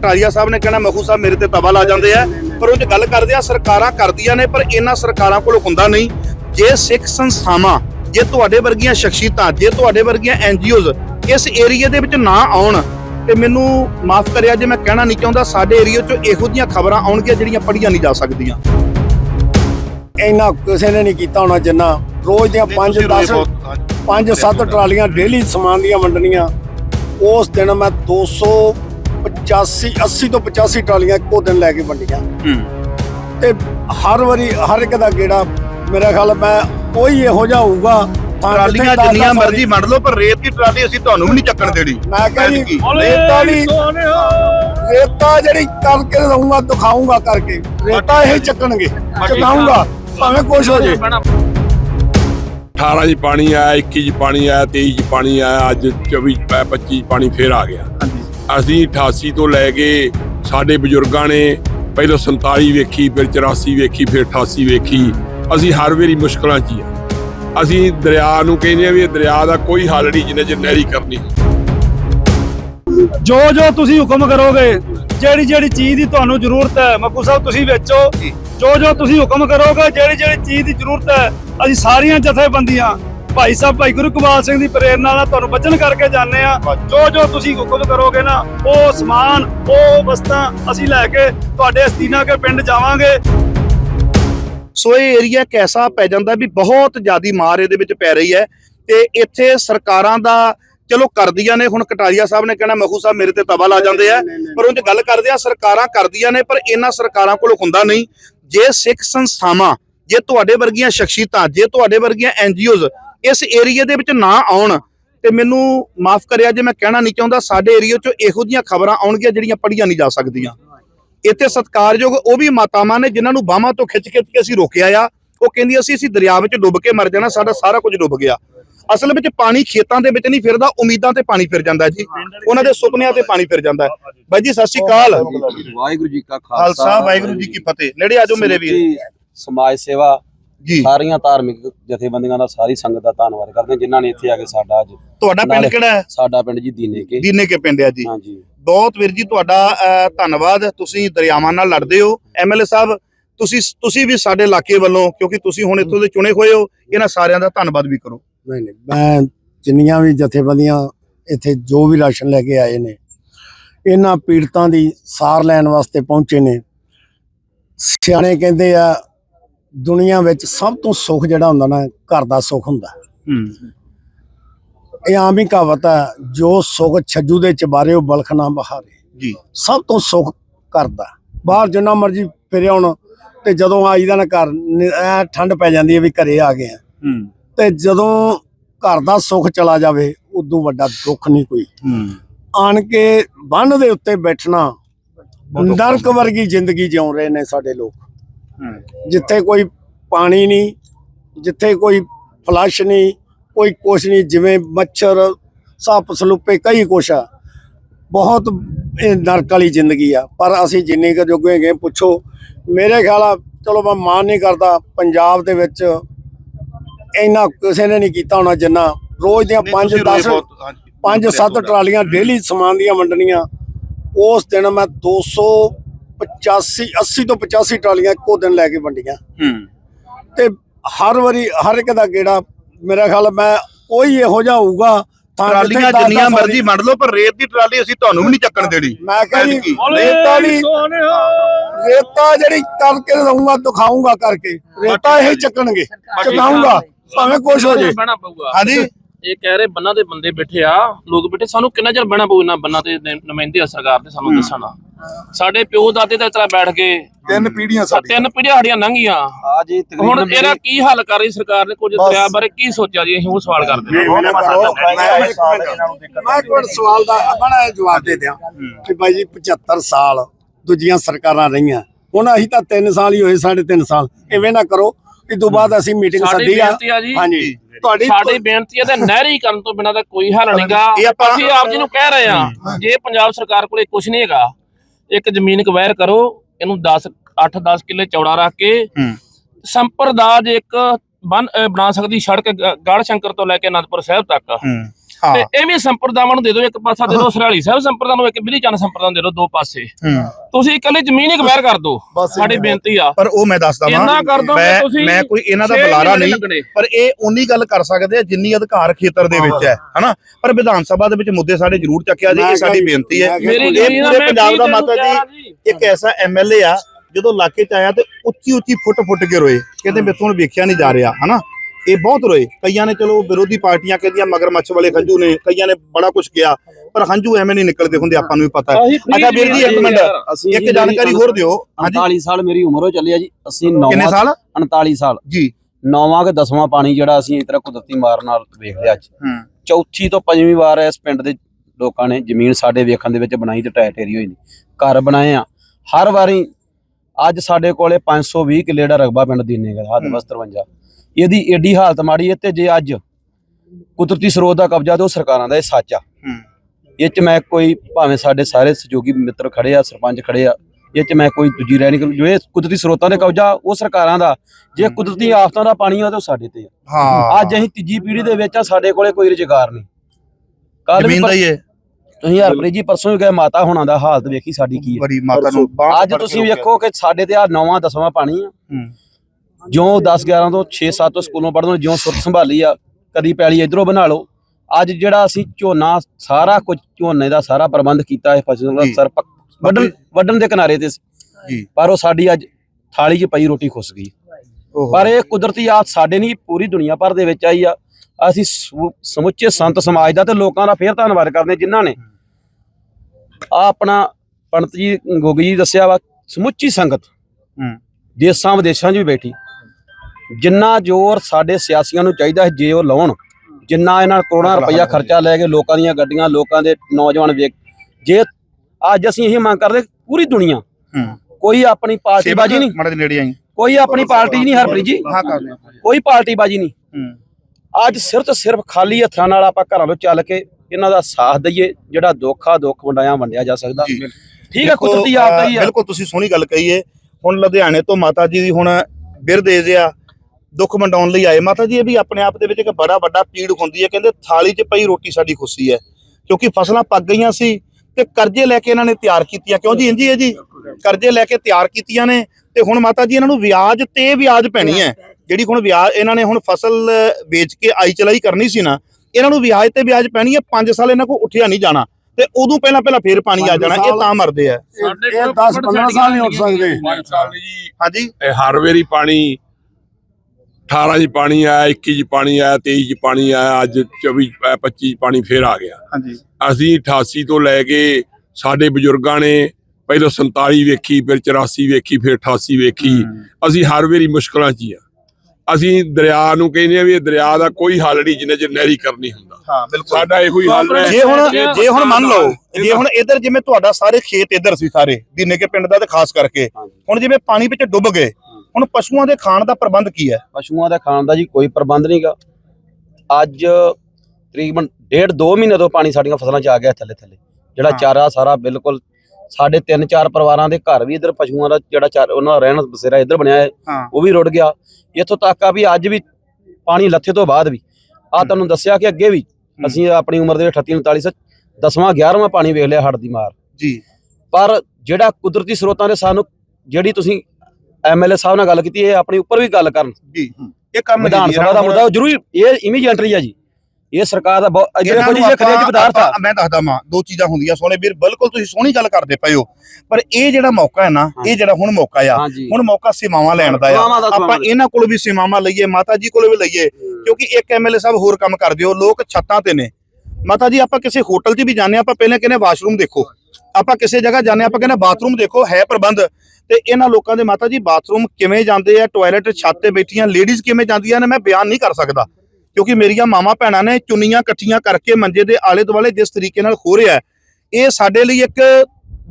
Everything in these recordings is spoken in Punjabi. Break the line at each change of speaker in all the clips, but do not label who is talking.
ਕਟਾਰੀਆ ਸਾਹਿਬ ਨੇ ਕਹਿਣਾ ਮਖੂ ਸਾਹਿਬ ਮੇਰੇ ਤੇ ਤਵਾ ਲਾ ਜਾਂਦੇ ਆ। ਪਰ ਉਹ ਜੇ ਗੱਲ ਕਰਦੇ ਆ ਸਰਕਾਰਾਂ ਕਰਦੀਆਂ ਨੇ ਪਰ ਇਹਨਾਂ ਸਰਕਾਰਾਂ ਕੋਲ ਹੁੰਦਾ ਨਹੀਂ। ਜੇ ਸਿੱਖ ਸੰਸਥਾਵਾਂ ਜੇ ਤੁਹਾਡੇ ਵਰਗੀਆਂ ਸ਼ਖਸੀਅਤਾਂ ਜੇ ਤੁਹਾਡੇ ਵਰਗੀਆਂ ਐਨਜੀਓਜ਼ ਇਸ ਏਰੀਆ ਦੇ ਵਿੱਚ ਨਾ ਆਉਣ ਤੇ ਮੈਨੂੰ ਮਾਫ ਕਰਿਆ ਜੇ ਮੈਂ ਕਹਿਣਾ ਨਹੀਂ ਚਾਹੁੰਦਾ ਸਾਡੇ ਏਰੀਆ 'ਚੋਂ ਇਹੋ ਜਿਹੀਆਂ ਖਬਰਾਂ ਆਉਣਗੀਆਂ ਜਿਹੜੀਆਂ ਪੜ੍ਹੀਆਂ ਨਹੀਂ ਜਾ ਸਕਦੀਆਂ।
ਇੰਨਾ ਕਿਸੇ ਨੇ ਨਹੀਂ ਕੀਤਾ ਹੋਣਾ ਜਿੰਨਾ। ਰੋਜ਼ ਦੀਆਂ 5 10 5 7 ਟਰਾਲੀਆਂ ਡੇਲੀ ਸਮਾਨ ਦੀਆਂ ਵੰਡਣੀਆਂ। ਉਸ ਦਿਨ ਮੈਂ 285 80 ਤੋਂ 85 ਟਰਾਲੀਆਂ ਇੱਕੋ ਦਿਨ ਲੈ ਕੇ ਵੰਡੀਆਂ। ਤੇ ਹਰ ਵਾਰੀ ਹਰ ਇੱਕ ਦਾ ਗੇੜਾ ਮੇਰਾ ਖਿਆਲ ਮੈਂ ਕੋਈ ਇਹੋ ਜਿਹਾ ਹੋਊਗਾ
ਟਰਾਲੀਆਂ ਜਿੰਨੀਆਂ ਮਰਜ਼ੀ ਵੰਡ ਲਓ ਪਰ ਰੇਤ ਦੀ ਟਰਾਲੀ ਅਸੀਂ ਤੁਹਾਨੂੰ ਵੀ ਨਹੀਂ ਚੱਕਣ ਦੇਣੀ।
ਮੈਂ ਕਹਿੰਦੀ। ਰੇਤਾ ਦੀ ਰੇਤਾ ਜਿਹੜੀ ਕਰਕੇ ਰਹੂੰਗਾ ਦਿਖਾਉਂਗਾ ਕਰਕੇ। ਰੇਤਾ ਇਹ ਚੱਕਣਗੇ। ਚਕਾਉਂਗਾ ਭਾਵੇਂ ਕੁਛ ਹੋ ਜੇ।
18 ਚ ਪਾਣੀ ਆਇਆ 21 ਚ ਪਾਣੀ ਆਇਆ 23 ਚ ਪਾਣੀ ਆਇਆ ਅੱਜ 24 ਪੈ- 25 ਚ ਪਾਣੀ ਫੇਰ ਆ ਗਿਆ। ਅਸੀਂ 88 ਤੋਂ ਲੈ ਕੇ ਸਾਡੇ ਬਜ਼ੁਰਗਾਂ ਨੇ ਪਹਿਲਾਂ 47 ਵੇਖੀ ਫਿਰ 84 ਵੇਖੀ ਫਿਰ 88 ਵੇਖੀ। ਅਸੀਂ ਹਰ ਵਾਰੀ ਮੁਸ਼ਕਲਾਂ 'ਚ ਹੀ ਆ। ਅਸੀਂ ਦਰਿਆ ਨੂੰ ਕਹਿੰਦੇ ਆ ਵੀ ਇਹ ਦਰਿਆ ਦਾ ਕੋਈ ਹੱਲ ਨਹੀਂ ਜਿੰਨੇ ਚਿਰ ਨਹਿਰੀ ਕਰਨੀ
ਜੋ ਜੋ ਤੁਸੀਂ ਹੁਕਮ ਕਰੋਗੇ ਜਿਹੜੀ ਜਿਹੜੀ ਚੀਜ਼ ਦੀ ਤੁਹਾਨੂੰ ਜ਼ਰੂਰਤ ਹੈ ਮੱਕੂ ਸਾਹਿਬ ਤੁਸੀਂ ਵੇਚੋ। ਜੋ ਜੋ ਤੁਸੀਂ ਹੁਕਮ ਕਰੋਗੇ ਜਿਹੜੀ ਜਿਹੜੀ ਚੀਜ਼ ਦੀ ਜ਼ਰੂਰਤ ਹੈ ਅਸੀਂ ਸਾਰੀਆਂ ਜਥੇਬੰਦੀਆਂ ਭਾਈ ਸਾਹਿਬ ਭਾਈ ਗੁਰੂ ਕਮਾਲ ਸਿੰਘ ਦੀ ਪ੍ਰੇਰਣਾ ਨਾਲ ਤੁਹਾਨੂੰ ਬਚਨ ਕਰਕੇ ਜਾਂਦੇ ਆ ਜੋ ਜੋ ਤੁਸੀਂ ਹੁਕਮ ਕਰੋਗੇ ਨਾ ਉਹ ਸਮਾਨ ਉਹ ਵਸਤਾਂ ਅਸੀਂ ਲੈ ਕੇ ਤੁਹਾਡੇ ਅਸਤੀਨਾ ਕੇ ਪਿੰਡ ਜਾਵਾਂਗੇ।
ਸੋ ਇਹ ਏਰੀਆ ਕੈਸਾ ਪੈ ਜਾਂਦਾ ਵੀ ਬਹੁਤ ਜ਼ਿਆਦੀ ਮਾਰ ਇਹਦੇ ਵਿੱਚ ਪੈ ਰਹੀ ਹੈ ਤੇ ਇੱਥੇ ਸਰਕਾਰਾਂ ਦਾ ਚਲੋ ਕਰਦੀਆਂ ਨੇ ਹੁਣ ਕਟਾਰੀਆ ਸਾਹਿਬ ਨੇ ਕਹਿਣਾ ਮਖੂ ਸਾਹਿਬ ਮੇਰੇ ਤੇ ਤਵਾ ਲਾ ਜਾਂਦੇ ਆ। ਪਰ ਉਹ ਜੇ ਗੱਲ ਕਰਦੇ ਆ ਸਰਕਾਰਾਂ ਕਰਦੀਆਂ ਨੇ ਪਰ ਇਹਨਾਂ ਸਰਕਾਰਾਂ ਕੋਲ ਹੁੰਦਾ ਨਹੀਂ। ਜੇ ਸਿੱਖ ਸੰਸਥਾਵਾਂ ਜੇ ਤੁਹਾਡੇ ਵਰਗੀਆਂ ਸ਼ਖਸੀਅਤਾਂ ਜੇ ਤੁਹਾਡੇ ਵਰਗੀਆਂ ਐਨਜੀਓਜ਼ ਇਸ ਏਰੀਆ ਦੇ ਵਿੱਚ ਨਾ ਆਉਣ ਤੇ ਮੈਨੂੰ ਮਾਫ ਕਰਿਆ ਜੇ ਮੈਂ ਕਹਿਣਾ ਨਹੀਂ ਚਾਹੁੰਦਾ ਸਾਡੇ ਏਰੀਆ 'ਚੋਂ ਇਹੋ ਜਿਹੀਆਂ ਖਬਰਾਂ ਆਉਣਗੀਆਂ ਜਿਹੜੀਆਂ ਪੜ੍ਹੀਆਂ ਨਹੀਂ ਜਾ ਸਕਦੀਆਂ। ਇੱਥੇ ਸਤਿਕਾਰਯੋਗ ਉਹ ਵੀ ਮਾਤਾਵਾਂ ਨੇ ਜਿਨ੍ਹਾਂ ਨੂੰ ਬਾਹਾਂ ਤੋਂ ਖਿੱਚ ਖਿੱਚ ਕੇ ਅਸੀਂ ਰੋਕਿਆ ਆ। ਉਹ ਕਹਿੰਦੀ ਅਸੀਂ ਅਸੀਂ ਦਰਿਆ ਵਿੱਚ ਡੁੱਬ ਕੇ ਮਰ ਜਾਣਾ ਸਾਡਾ ਸਾਰਾ ਕੁਝ ਡੁੱਬ ਗਿਆ। ਅਸਲ ਵਿੱਚ ਪਾਣੀ ਖੇਤਾਂ ਦੇ ਵਿੱਚ ਨਹੀਂ ਫਿਰਦਾ ਉਮੀਦਾਂ ਤੇ ਪਾਣੀ ਫਿਰ ਜਾਂਦਾ ਜੀ। ਉਹਨਾਂ ਦੇ ਸੁਪਨਿਆਂ ਤੇ ਪਾਣੀ ਫਿਰ ਜਾਂਦਾ। ਬਾਈ ਜੀ ਸਤਿ ਸ਼੍ਰੀ ਅਕਾਲ।
ਵਾਹਿਗੁਰੂ ਜੀ ਕਾ
ਖਾਲਸਾ। ਵਾਹਿਗੁਰੂ ਜੀ ਕੀ ਫਤਿਹ। ਨੇੜੇ ਆਜੋ ਮੇਰੇ ਵੀਰ।
ਸਮਾਜ ਸੇਵਾ
ਜੀ।
ਸਾਰੀਆਂ ਧਾਰਮਿਕ ਜਥੇਬੰਦੀਆਂ ਦਾ ਸਾਰੀ ਸੰਗਤ ਦਾ ਧੰਨਵਾਦ ਕਰਦੇ ਹਾਂ ਜਿਨ੍ਹਾਂ ਨੇ ਇੱਥੇ ਆ ਕੇ ਸਾਡਾ ਅੱਜ
ਤੁਹਾਡਾ ਪਿੰਡ ਕਿਹੜਾ ਹੈ?
ਸਾਡਾ ਪਿੰਡ ਜੀ ਦੀਨੇ ਕੇ
ਦੀਨੇ ਕੇ ਪਿੰਡ ਹੈ ਜੀ।
ਹਾਂਜੀ।
ਬਹੁਤ ਵੀਰ ਜੀ ਤੁਹਾਡਾ ਧੰਨਵਾਦ। ਤੁਸੀਂ ਦਰਿਆਵਾਂ ਨਾਲ ਲੜਦੇ ਹੋ। ਐਮਐਲਏ ਸਾਹਿਬ ਤੁਸੀਂ ਤੁਸੀਂ ਵੀ ਸਾਡੇ ਇਲਾਕੇ ਵੱਲੋਂ ਕਿਉਂਕਿ ਤੁਸੀਂ ਹੁਣ ਇੱਥੋਂ ਦੇ ਚੁਣੇ ਹੋਏ ਹੋ ਇਹਨਾਂ ਸਾਰਿਆਂ ਦਾ ਧੰਨਵਾਦ ਵੀ ਕਰੋ।
ਨਹੀਂ ਨਹੀਂ ਮੈਂ ਜਿੰਨੀਆਂ ਵੀ ਜਥੇਬੰਦੀਆਂ ਇੱਥੇ ਜੋ ਵੀ ਰਾਸ਼ਨ ਲੈ ਕੇ ਆਏ ਨੇ ਇਹਨਾਂ ਪੀੜਤਾਂ ਦੀ ਸਾਰ ਲੈਣ ਵਾਸਤੇ ਪਹੁੰਚੇ ਨੇ। ਸਿਆਣੇ ਕਹਿੰਦੇ ਆ ਦੁਨੀਆ ਵਿੱਚ ਸਭ ਤੋਂ ਸੁੱਖ ਜਿਹੜਾ ਹੁੰਦਾ ਨਾ ਘਰ ਦਾ ਸੁੱਖ ਹੁੰਦਾ।
ਹੂੰ।
ਇਹ ਆਮ ਹੀ ਕਹਾਵਤ ਹੈ ਜੋ ਸੁੱਖ ਛੱਜੂ ਦੇ ਚਬਾਰੇ ਉਹ ਬਲਖ ਨਾ ਬਹਾਰੇ।
ਜੀ।
ਸਭ ਤੋਂ ਸੁੱਖ ਕਰਦਾ ਬਾਹਰ ਜਿੰਨਾ ਮਰਜ਼ੀ ਫਿਰਿਆ ਹੁਣ ਤੇ ਜਦੋਂ ਆਈਦਾ ਨਾ ਘਰ ਐਂ ਠੰਡ ਪੈ ਜਾਂਦੀ ਹੈ ਵੀ ਘਰੇ ਆ ਗਏ ਆ।
ਹੂੰ।
ਤੇ ਜਦੋਂ ਘਰ ਦਾ ਸੁੱਖ ਚਲਾ ਜਾਵੇ ਉਦੋਂ ਵੱਡਾ ਦੁੱਖ ਨਹੀਂ ਕੋਈ।
ਹੂੰ।
ਆਣ ਕੇ ਬੰਨ ਦੇ ਉੱਤੇ ਬੈਠਣਾ ਨਰਕ ਵਰਗੀ ਜ਼ਿੰਦਗੀ ਜਿਉ ਰਹੇ ਨੇ ਸਾਡੇ ਲੋਕ। ਜਿੱਥੇ ਕੋਈ ਪਾਣੀ ਨਹੀਂ ਜਿੱਥੇ ਕੋਈ ਫਲਸ਼ ਨਹੀਂ ਕੋਈ ਕੁਛ ਨਹੀਂ ਜਿਵੇਂ ਮੱਛਰ ਸੱਪ ਸਲੂਪੇ ਕਈ ਕੁਛ ਆ। ਬਹੁਤ ਇਹ ਨਰਕ ਵਾਲੀ ਜ਼ਿੰਦਗੀ ਆ। ਪਰ ਅਸੀਂ ਜਿੰਨੇ ਕੁ ਜੋਗੇ ਹੈਗੇ ਪੁੱਛੋ। ਮੇਰੇ ਖਿਆਲ ਆ ਚਲੋ ਮੈਂ ਮਾਨ ਨਹੀਂ ਕਰਦਾ ਪੰਜਾਬ ਦੇ ਵਿੱਚ ਇੰਨਾ ਕਿਸੇ ਨੇ ਨਹੀਂ ਕੀਤਾ ਹੋਣਾ ਜਿੰਨਾ ਰੋਜ਼ ਦੀਆਂ 5 10 ਪੰਜ ਸੱਤ ਟਰਾਲੀਆਂ ਡੇਲੀ ਸਮਾਨ ਦੀਆਂ ਵੰਡਣੀਆਂ। ਉਸ ਦਿਨ ਮੈਂ 285 80 ਤੋਂ 85 ਟਰਾਲੀਆਂ ਇੱਕੋ ਦਿਨ ਲੈ ਕੇ ਵੰਡੀਆਂ।
ਹੂੰ।
ਤੇ ਹਰ ਵਾਰੀ ਹਰ ਇੱਕ ਦਾ ਗੇੜਾ ਮੇਰਾ ਖਿਆਲ ਮੈਂ ਕੋਈ ਇਹੋ ਜਿਹਾ ਹੋਊਗਾ ਤਾਂ
ਟਰਾਲੀਆਂ ਜਿੰਨੀਆਂ ਮਰਜ਼ੀ ਵੰਡ ਲਓ ਪਰ ਰੇਤ ਦੀ ਟਰਾਲੀ ਅਸੀਂ ਤੁਹਾਨੂੰ ਵੀ ਨਹੀਂ ਚੱਕਣ ਦੇਣੀ।
ਮੈਂ ਕਹਿੰਦੀ। ਰੇਤਾ ਦੀ ਰੇਤਾ ਜਿਹੜੀ ਕਰਕੇ ਰਹੂੰਗਾ ਦਿਖਾਉਂਗਾ ਕਰਕੇ। ਰੇਤਾ ਇਹ ਚੱਕਣਗੇ। ਚਕਾਉਂਗਾ ਭਾਵੇਂ ਕੁਛ ਹੋ ਜੇ।
ਹਾਂਜੀ?
ਇਹ ਕਹਿ ਰਹੇ ਬੰਨਾਂ ਦੇ ਬੰਦੇ ਬੈਠੇ ਆ ਲੋਕ ਬੈਠੇ ਸਾਨੂੰ ਕਿੰਨਾ ਚਿਰ ਬਹਿਣਾ ਪਊ ਇਹਨਾਂ ਬੰਨਾਂ ਤੇ ਨ- ਨੁਮਾਇੰਦੇ ਆ ਸਰਕਾਰ ਦੇ ਸਾਨੂੰ ਦੱਸਣਾ ਸਾਡੇ ਪਿਓ ਦਾਦੇ ਤਾਂ ਇਸ ਤਰ੍ਹਾਂ ਬੈਠ ਕੇ
ਤਿੰਨ ਪੀੜ੍ਹੀਆਂ ਸਾਡੀਆਂ
ਤਿੰਨ ਪੀੜ੍ਹੀਆਂ ਸਾਡੀਆਂ ਲੰਘੀਆਂ
ਆ ਜੀ
ਹੁਣ ਇਹਦਾ ਕੀ ਹੱਲ ਕਰ ਰਹੀ ਸਰਕਾਰ ਨੇ ਕੁਝ ਦਰਿਆ ਬਾਰੇ ਕੀ ਸੋਚਿਆ ਜੀ? ਅਸੀਂ ਉਹ ਸਵਾਲ ਕਰਦੇ ਹਾਂ।
ਮੈਂ ਇੱਕ ਮਿੰਟ। ਸਵਾਲ ਦਾ ਬੜਾ ਜਵਾਬ ਦੇ ਦਿਆਂ ਕਿ ਬਾਈ ਜੀ 75 ਸਾਲ ਦੂਜੀਆਂ ਸਰਕਾਰਾਂ ਰਹੀਆਂ। ਹੁਣ ਅਸੀਂ ਤਾਂ 3 ਸਾਲ ਹੀ ਹੋਏ ਸਾਢੇ 3 ਸਾਲ। ਇਵੇਂ ਨਾ ਕਰੋ ਇਸ ਤੋਂ ਬਾਅਦ ਅਸੀਂ ਮੀਟਿੰਗ
ਸਾਡੀ
ਸੱਦੀ ਆ।
ਬੇਨਤੀ ਆ ਜੀ।
ਹਾਂਜੀ। ਤੁਹਾਡੀ
ਸਾਡੀ ਬੇਨਤੀ ਹੈ ਤੇ ਨਹਿਰੀ ਕਰਨ ਤੋਂ ਬਿਨਾਂ ਤਾਂ ਕੋਈ ਹੱਲ ਨਹੀਂਗਾ ਅਸੀਂ ਆਪ ਜੀ ਨੂੰ ਕਹਿ ਰਹੇ ਹਾਂ ਜੇ ਪੰਜਾਬ ਸਰਕਾਰ ਕੋਲੇ ਕੁਝ ਨਹੀਂ ਹੈਗਾ ਇੱਕ ਜ਼ਮੀਨ ਕਵਾਇਰ ਕਰੋ ਇਹਨੂੰ 10 8 10 ਕਿੱਲੇ ਚੌੜਾ ਰੱਖ ਕੇ
ਹੂੰ।
ਸੰਪਰਦਾਜ ਇੱਕ ਅਹ ਬਣਾ ਸਕਦੀ ਸੜਕ ਗ- ਗੜ੍ਹ ਸ਼ੰਕਰ ਤੋਂ ਲੈ ਕੇ ਅਨੰਦਪੁਰ ਸਾਹਿਬ ਤੱਕ। ਤੇ ਇਹ ਵੀ ਸੰਪਰਦਾਵਾਂ ਨੂੰ ਦੇ ਦਿਓ ਇੱਕ ਪਾਸਾ ਦੇ ਦਿਓ ਸਰਾਲੀ ਸਾਹਿਬ ਸੰਪਰਦਾ ਨੂੰ ਇੱਕ ਬਿਧੀ ਚੰਦ ਸੰਪਰਦਾ ਨੂੰ ਦੇ ਦਿਓ ਦੋ ਪਾਸੇ। ਤੁਸੀਂ ਇਕੱਲੇ ਜ਼ਮੀਨ ਇੱਕ ਕਰ ਦਿਓ ਸਾਡੀ ਬੇਨਤੀ ਆ।
ਪਰ ਉਹ ਮੈਂ ਦੱਸਦਾ
ਇੰਨਾ
ਵਾਂ ਮੈਂ
ਤੁਸੀਂ
ਮੈਂ ਕੋਈ ਇਹਨਾਂ ਦਾ ਬੁਲਾਰਾ ਨਹੀਂ। ਪਰ ਇਹ ਉਨੀ ਗੱਲ ਕਰ ਸਕਦੇ ਆ ਜਿੰਨੀ ਅਧਿਕਾਰ ਖੇਤਰ ਦੇ ਵਿੱਚ ਹੈ ਹਨਾ? ਪਰ ਵਿਧਾਨ ਸਭਾ ਦੇ ਵਿੱਚ ਮੁੱਦੇ ਸਾਡੇ ਜ਼ਰੂਰ ਚੱਕਿਆ ਜੇ ਇਹ ਸਾਡੀ ਬੇਨਤੀ ਹੈ। ਇਹ ਪੂਰੇ ਪੰਜਾਬ ਦਾ ਮਾਤਾ ਜੀ ਇੱਕ ਐਸਾ ਐਮਐਲਏ ਆ ਜਦੋਂ ਇਲਾਕੇ ਚ ਆਇਆ ਤੇ ਉੱਚੀ ਉੱਚੀ ਫੁੱਟ ਫੁੱਟ ਕੇ ਰੋਏ ਕਹਿੰਦੇ ਮੇਥੋਂ ਵੇਖਿਆ ਨਹੀਂ ਜਾ ਰਿਹਾ ਹਨਾ? ਇਹ ਬਹੁਤ ਰੋਏ। ਕਈਆਂ ਨੇ ਚਲੋ ਵਿਰੋਧੀ ਪਾਰਟੀਆਂ ਕਹਿੰਦੀਆਂ ਮਗਰਮੱਛ ਵਾਲੇ ਖੰਜੂ ਨੇ ਕਈਆਂ ਨੇ ਬੜਾ ਕੁਝ ਕਿਹਾ ਪਰ ਹੰਝੂ ਐਵੇਂ ਨਹੀਂ ਨਿਕਲਦੇ ਹੁੰਦੇ ਆਪਾਂ ਨੂੰ ਵੀ ਪਤਾ ਹੈ। ਅੱਛਾ ਵੀਰ ਜੀ ਇੱਕ ਮਿੰਟ। ਇੱਕ ਜਾਣਕਾਰੀ ਹੋਰ ਦਿਓ। ਹਾਂਜੀ।
39 ਸਾਲ ਮੇਰੀ ਉਮਰ ਹੋ ਚੱਲੀ ਆ ਜੀ ਅਸੀਂ
ਕਿੰਨੇ
9
ਸਾਲ?
39 ਸਾਲ।
ਜੀ।
ਨੌਵਾਂ ਕਿ ਦਸਵਾਂ ਪਾਣੀ ਜਿਹੜਾ ਅਸੀਂ ਇਸ ਤਰ੍ਹਾਂ ਕੁਦਰਤੀ ਮਾਰ ਨਾਲ ਵੇਖ ਲਿਆ ਅੱਜ। ਚੌਥੀ ਤੋਂ ਪੰਜਵੀਂ ਵਾਰ ਇਸ ਪਿੰਡ ਦੇ ਲੋਕਾਂ ਨੇ ਜ਼ਮੀਨ ਸਾਡੇ ਵੇਖਣ ਦੇ ਵਿੱਚ ਬਣਾਈ ਤੇ ਟੈ ਟੇਰੀ ਹੋਈ ਨਹੀਂ। ਘਰ ਬਣਾਏ ਆ। ਹਰ ਵਾਰੀ ਅੱਜ ਸਾਡੇ ਕੋਲੇ 520 ਕਿੱਲੇ ਦਾ ਰਕਬਾ ਪਿੰਡ ਦੀਨੇਗਾ ਹੱਦ
ਹੂੰ।
ਬਸ 53 ਇਹਦੀ ਏਡੀ ਹਾਲਤ ਮਾੜੀ ਹੈ ਤੇ ਜੇ ਅੱਜ ਕੁਦਰਤੀ ਸਰੋਤ ਦਾ ਕਬਜ਼ਾ ਤੇ ਉਹ ਸਰਕਾਰਾਂ ਦਾ ਇਹ ਸੱਚ ਆ।
ਹੂੰ।
ਇਹ ਚ ਮੈਂ ਕੋਈ ਭਾਵੇਂ ਸਾਡੇ ਸਾਰੇ ਸਹਿਯੋਗੀ ਮਿੱਤਰ ਖੜੇ ਆ ਸਰਪੰਚ ਖੜੇ ਆ ਇਹ ਚ ਮੈਂ ਕੋਈ ਦੂਜੀ ਰਹਿ ਨਹੀਂ ਜੋ ਇਹ ਕੁਦਰਤੀ ਸਰੋਤਾਂ ਦੇ ਕਬਜ਼ਾ ਉਹ ਸਰਕਾਰਾਂ ਦਾ। ਜੇ ਕੁਦਰਤੀ ਆਫਤਾਂ ਦਾ ਪਾਣੀ ਆ ਤੇ ਉਹ ਸਾਡੇ ਤੇ ਆ।
ਹਾਂ।
ਅੱਜ ਅਸੀਂ ਤੀਜੀ ਪੀੜ੍ਹੀ ਦੇ ਵਿੱਚ ਆ ਸਾਡੇ ਕੋਲੇ ਕੋਈ ਰੁਜ਼ਗਾਰ ਨਹੀਂ। ਕੱਲ ਵੀ ਤੁਸੀਂ ਹਰਪ੍ਰੀਤ ਜੀ ਪਰਸੋਂ ਵੀ ਗਏ ਮਾਤਾ ਹੋਣਾ ਦਾ ਹਾਲਤ ਵੇਖੀ ਸਾਡੀ ਕੀ ਹੈ।
ਬੜੀ ਮਾਤਾ ਨੂੰ ਬਾਂਹ
ਅੱਜ ਤੁਸੀਂ। ਵੇਖੋ ਕਿ ਸਾਡੇ ਤੇ ਆ ਨੌਵਾਂ ਦਸਵਾਂ ਪਾਣੀ ਆ।
ਹੂੰ।
ਜਿਉਂ 10 11 ਤੋਂ 6 7 ਤੋਂ ਸਕੂਲੋਂ ਪੜ੍ਹਨ ਜਿਉਂ ਸੁਰਤ ਸੰਭਾਲੀ ਆ ਕਦੀ ਪੈਲੀ ਇਧਰੋਂ ਬਣਾ ਲਓ। ਅੱਜ ਜਿਹੜਾ ਅਸੀਂ ਝੋਨਾ ਸਾਰਾ ਕੁਝ ਝੋਨੇ ਦਾ ਸਾਰਾ ਪ੍ਰਬੰਧ ਕੀਤਾ ਹੈ ਫਸਲ ਦਾ। ਸਰ ਵੱਢਣ ਵੱਢਣ ਦੇ ਕਿਨਾਰੇ ਤੇ ਸੀ। ਪਰ ਉਹ ਸਾਡੀ ਅੱਜ ਥਾਲੀ 'ਚ ਪਈ ਰੋਟੀ ਖੁੱਸ ਗਈ। ਪਰ ਇਹ ਕੁਦਰਤੀ ਆਫਤ ਸਾਡੇ ਨਹੀਂ ਪੂਰੀ ਦੁਨੀਆ ਭਰ ਦੇ ਵਿੱਚ ਆਈ ਆ। ਅਸੀਂ ਸਮੁ- ਸਮੁੱਚੇ ਸੰਤ ਸਮਾਜ ਦਾ ਤੇ ਲੋਕਾਂ ਦਾ ਫੇਰ ਧੰਨਵਾਦ ਕਰਦੇ ਜਿਨ੍ਹਾਂ ਨੇ ਆ ਆਪਣਾ ਪੰਡਤ ਜੀ ਗੋਗੀ ਜੀ ਦੱਸਿਆ ਵਾ ਸਮੁੱਚੀ ਸੰਗਤ ਦੇਸਾਂ ਵਿਦੇਸ਼ਾਂ 'ਚ ਵੀ ਬੈਠੀ। ਜਿੰਨਾ ਜ਼ੋਰ ਸਾਡੇ ਸਿਆਸੀਆਂ ਨੂੰ ਚਾਹੀਦਾ ਹੈ ਜੇ ਉਹ ਲਾਉਣ ਜਿੰਨਾ ਇਹਨਾਂ ਕਰੋੜਾਂ ਰੁਪਈਆ ਖਰਚਾ ਲੈ ਕੇ ਲੋਕਾਂ ਦੀਆਂ ਗੱਡੀਆਂ ਲੋਕਾਂ ਦੇ ਨੌਜਵਾਨ ਵੇਖ ਜੇ ਅੱਜ ਅਸੀਂ ਇਹ ਮੰਗ ਕਰਦੇ ਪੂਰੀ ਦੁਨੀਆ
ਹੂੰ।
ਕੋਈ ਆਪਣੀ ਪਾਰਟੀ ਬਾਜੀ ਨਹੀਂ।
ਮੜੇ ਨੇੜੇ ਆਈ।
ਕੋਈ ਆਪਣੀ ਪਾਰਟੀ ਨਹੀਂ ਹਰਪ੍ਰੀਤ ਜੀ।
ਹਾਂ
ਕੋਈ ਪਾਰਟੀ ਬਾਜੀ ਨਹੀਂ।
ਹੂੰ।
ਅੱਜ ਸਿਰਫ ਤੇ ਸਿਰਫ ਖਾਲੀ ਹੱਥਾਂ ਨਾਲ ਆਪਾਂ ਘਰਾਂ ਤੋਂ ਚੱਲ ਕੇ ਇਹਨਾਂ ਦਾ ਸਾਥ ਦਈਏ ਜਿਹੜਾ ਦੁੱਖ ਆ ਦੁੱਖ ਵੰਡਾਇਆ ਵੰਡਿਆ ਜਾ ਸਕਦਾ। ਠੀਕ ਹੈ ਕੁਦਰਤੀ ਆਫਤ ਹੀ
ਅਹ,
ਆ।
ਬਿਲਕੁਲ ਤੁਸੀਂ ਸੋਹਣੀ ਗੱਲ ਕਹੀ ਏ। ਹੁਣ ਲੁਧਿਆਣੇ ਤੋਂ ਮਾਤਾ ਜੀ ਦੀ ਹੁਣ ਏਜ ਆ। ਦੁੱਖ ਵੰਡਾਉਣ ਲਈ ਆਏ। ਮਾਤਾ ਜੀ ਇਹ ਵੀ ਆਪਣੇ ਆਪ ਦੇ ਵਿੱਚ ਇੱਕ ਬੜਾ ਵੱਡਾ ਪੀੜ ਹੁੰਦੀ ਹੈ। ਕਹਿੰਦੇ ਥਾਲੀ 'ਚ ਪਈ ਰੋਟੀ ਸਾਡੀ ਖੁਸ਼ੀ ਹੈ ਕਿਉਂਕਿ ਫਸਲਾਂ ਪੱਕ ਗਈਆਂ ਸੀ ਤੇ ਕਰਜ਼ੇ ਲੈ ਕੇ ਇਹਨਾਂ ਨੇ ਤਿਆਰ ਕੀਤੀਆਂ। ਕਿਉਂ ਜੀ? ਇੰਜੀ ਹੈ ਜੀ। ਕਰਜ਼ੇ ਲੈ ਕੇ ਤਿਆਰ ਕੀਤੀਆਂ ਨੇ ਤੇ ਹੁਣ ਮਾਤਾ ਜੀ ਇਹਨਾਂ ਨੂੰ ਵਿਆਜ ਤੇ ਵਿਆਜ ਪੈਣੀ ਹੈ। ਜਿਹੜੀ ਹੁਣ ਵਿਆਜ ਇਹਨਾਂ ਨੇ ਹੁਣ ਫਸਲ ਵੇਚ ਕੇ ਆਈ ਚਲਾਈ ਕਰਨੀ ਸੀ ਨਾ ਇਹਨਾਂ ਨੂੰ ਵਿਆਜ ਤੇ ਵਿਆਜ ਪੈਣੀ ਹੈ। 5 ਸਾਲ ਇਹਨਾਂ ਕੋਲ ਉੱਠਿਆ ਨਹੀਂ ਜਾਣਾ ਤੇ ਉਦੋਂ ਪਹਿਲਾਂ ਪਹਿਲਾਂ ਫੇਰ ਪਾਣੀ ਆ ਜਾਣਾ। ਇਹ ਤਾਂ ਮਰਦੇ ਆ।
ਇਹ
ਕੋਲ
10 15 ਸਾਲ ਨਹੀਂ ਉੱਠ ਸਕਦੇ।
ਪੰਜ ਸਾਲ ਦੀ ਜੀ।
ਹਾਂਜੀ।
ਇਹ ਹਰ ਵਾਰੀ ਪਾਣੀ 18 ਚ ਪਾਣੀ ਆਇਆ 21 ਚ ਪਾਣੀ ਆਇਆ 23 ਚ ਪਾਣੀ ਆਇਆ ਅੱਜ 24 ਅ, 25 ਚ ਪਾਣੀ ਫੇਰ ਆ ਗਿਆ।
ਹਾਂਜੀ।
ਅਸੀਂ 88 ਤੋਂ ਲੈ ਕੇ ਸਾਡੇ ਬਜ਼ੁਰਗਾਂ ਨੇ ਪਹਿਲਾਂ 47 ਵੇਖੀ ਫਿਰ 84 ਵੇਖੀ ਫਿਰ 88 ਵੇਖੀ। ਅਸੀਂ ਹਰ ਵਾਰੀ ਮੁਸ਼ਕਲਾਂ 'ਚ ਹੀ ਆ। ਅਸੀਂ ਦਰਿਆ ਨੂੰ ਕਹਿੰਦੇ ਆ ਵੀ ਇਹ ਦਰਿਆ ਦਾ ਕੋਈ ਹੱਲ ਨਹੀਂ ਜਿੰਨੇ ਚਿਰ ਨਹਿਰੀ ਕਰਨੀ ਹੁੰਦਾ।
ਹਾਂ ਬਿਲਕੁਲ।
ਸਾਡਾ ਇਹੋ ਹੀ ਹੱਲ ਹੈ।
ਜੇ ਹੁਣ ਜੇ ਹੁਣ ਮੰਨ ਲਓ ਜੇ ਹੁਣ ਇਧਰ ਜਿਵੇਂ ਤੁਹਾਡਾ ਸਾਰੇ ਖੇਤ ਇਧਰ ਸੀ ਸਾਰੇ ਦੀਨੇ ਕੇ ਪਿੰਡ ਦਾ ਤੇ ਖਾਸ ਕਰਕੇ। ਹੁਣ ਜਿਵੇਂ ਪਾਣੀ ਵਿੱਚ ਡੁੱਬ ਗਏ ਹੁਣ ਪਸ਼ੂਆਂ ਦੇ ਖਾਣ ਦਾ ਪ੍ਰਬੰਧ ਕੀ ਹੈ?
ਪਸ਼ੂਆਂ ਦਾ ਖਾਣ ਦਾ ਜੀ ਕੋਈ ਪ੍ਰਬੰਧ ਨਹੀਂਗਾ ਅੱਜ ਤਕਰੀਬਨ ਡੇਢ 2 ਮਹੀਨੇ ਤੋਂ ਪਾਣੀ ਸਾਡੀਆਂ ਫਸਲਾਂ 'ਚ ਆ ਗਿਆ ਥੱਲੇ ਥੱਲੇ। ਜਿਹੜਾ। ਚਾਰਾ ਸਾਰਾ ਬਿਲਕੁਲ ਸਾਡੇ ਤਿੰਨ ਚਾਰ ਪਰਿਵਾਰਾਂ ਦੇ ਘਰ ਵੀ ਇਧਰ ਪਸ਼ੂਆਂ ਦਾ ਜਿਹੜਾ ਚਾਰ ਉਹਨਾਂ ਦਾ ਰਹਿਣ ਬਸੇਰਾ ਇਧਰ ਬਣਿਆ ਹੈ
ਹਾਂ।
ਉਹ ਵੀ ਰੁੜ ਗਿਆ। ਇੱਥੋਂ ਤੱਕ ਆ ਵੀ ਅੱਜ ਵੀ ਪਾਣੀ ਲੱਥੇ ਤੋਂ ਬਾਅਦ ਵੀ। ਆ ਤੁਹਾਨੂੰ ਦੱਸਿਆ ਕਿ ਅੱਗੇ ਵੀ ਅਸੀਂ ਆਪਣੀ ਉਮਰ ਦੇ 38 39 ਸ 10ਵਾਂ 11ਵਾਂ ਪਾਣੀ ਵੇਖ ਲਿਆ ਹੜ ਦੀ ਮਾਰ।
ਜੀ।
ਪਰ ਜਿਹੜਾ ਕੁਦਰਤੀ ਸਰੋਤਾਂ ਦੇ ਸਾਨੂੰ ਜਿਹੜੀ ਤੁਸੀਂ ਐਮਐਲਏ ਸਾਹਿਬ ਨਾਲ ਗੱਲ ਕੀਤੀ ਇਹ ਆਪਣੀ ਉੱਪਰ ਵੀ ਗੱਲ ਕਰਨ।
ਜੀ ਇਹ ਕੰਮ
ਵਿਧਾਨ ਸਭਾ ਦਾ ਮੁੱਦਾ ਜ਼ਰੂਰ ਇਹ ਇਮੀਡੀਏਟਲੀ ਆ ਜੀ। ਇਹ ਸਰਕਾਰ ਦਾ ਅੱਗੇ ਦੇਖੋ ਜੀ ਖਰੀਦ ਪਦਾਰਥ ਆ
ਮੈਂ ਦੱਸਦਾ ਮਾਂ ਦੋ ਚੀਜ਼ਾਂ ਹੁੰਦੀਆਂ ਸੋਹਣੇ ਵੀਰ ਬਿਲਕੁਲ ਤੁਸੀਂ ਸੋਹਣੀ ਗੱਲ ਕਰਦੇ ਪਏ ਹੋ। ਪਰ ਇਹ ਜਿਹੜਾ ਮੌਕਾ ਹੈ ਨਾ ਇਹ ਜਿਹੜਾ ਹੁਣ ਮੌਕਾ ਆ ਹੁਣ ਮੌਕਾ ਸੇਵਾਵਾਂ ਲੈਣ ਦਾ ਆ। ਆਪਾਂ। ਇਹਨਾਂ ਕੋਲ ਵੀ ਸੇਵਾਵਾਂ ਲਈਏ ਮਾਤਾ ਜੀ ਕੋਲ ਵੀ ਲਈਏ ਕਿਉਂਕਿ ਇੱਕ ਐਮਐਲਏ ਸਾਹਿਬ ਹੋਰ ਕੰਮ ਕਰਦੇ ਹੋ ਲੋਕ ਛੱਤਾਂ ਤੇ ਨੇ। ਮਾਤਾ ਜੀ ਆਪਾਂ ਕਿਸੇ ਹੋਟਲ 'ਚ ਵੀ ਜਾਂਦੇ ਆਪਾਂ ਪਹਿਲਾਂ ਕਹਿੰਦੇ ਵਾਸ਼ਰੂਮ ਦੇਖੋ। ਆਪਾਂ ਕਿਸੇ ਜਗ੍ਹਾ ਜਾਂਦੇ ਆਪਾਂ ਕਹਿੰਦੇ ਬਾਥਰੂਮ ਦੇਖੋ ਹੈ ਪ੍ਰਬੰਧ। ਤੇ ਇਹਨਾਂ ਲੋਕਾਂ ਦੇ ਮਾਤਾ ਜੀ ਬਾਥਰੂਮ ਕਿਵੇਂ ਜਾਂਦੇ ਆ ਟਾਇਲਟ ਛੱਤ ਤੇ ਬੈਠੀਆਂ ਲੇਡੀਜ਼ ਕਿਵੇਂ ਜਾਂਦੀਆਂ ਨੇ ਮੈਂ ਬਿਆਨ ਨਹੀਂ ਕਰ ਸਕਦਾ। ਕਿਉਂਕਿ ਮੇਰੀਆਂ ਮਾਮਾ ਭੈਣਾਂ ਨੇ ਚੁੰਨੀਆਂ ਇਕੱਠੀਆਂ ਕਰਕੇ ਮੰਜੇ ਦੇ ਆਲੇ ਦੁਆਲੇ ਜਿਸ ਤਰੀਕੇ ਨਾਲ ਖੋ ਰਿਹਾ ਇਹ ਸਾਡੇ ਲਈ ਇੱਕ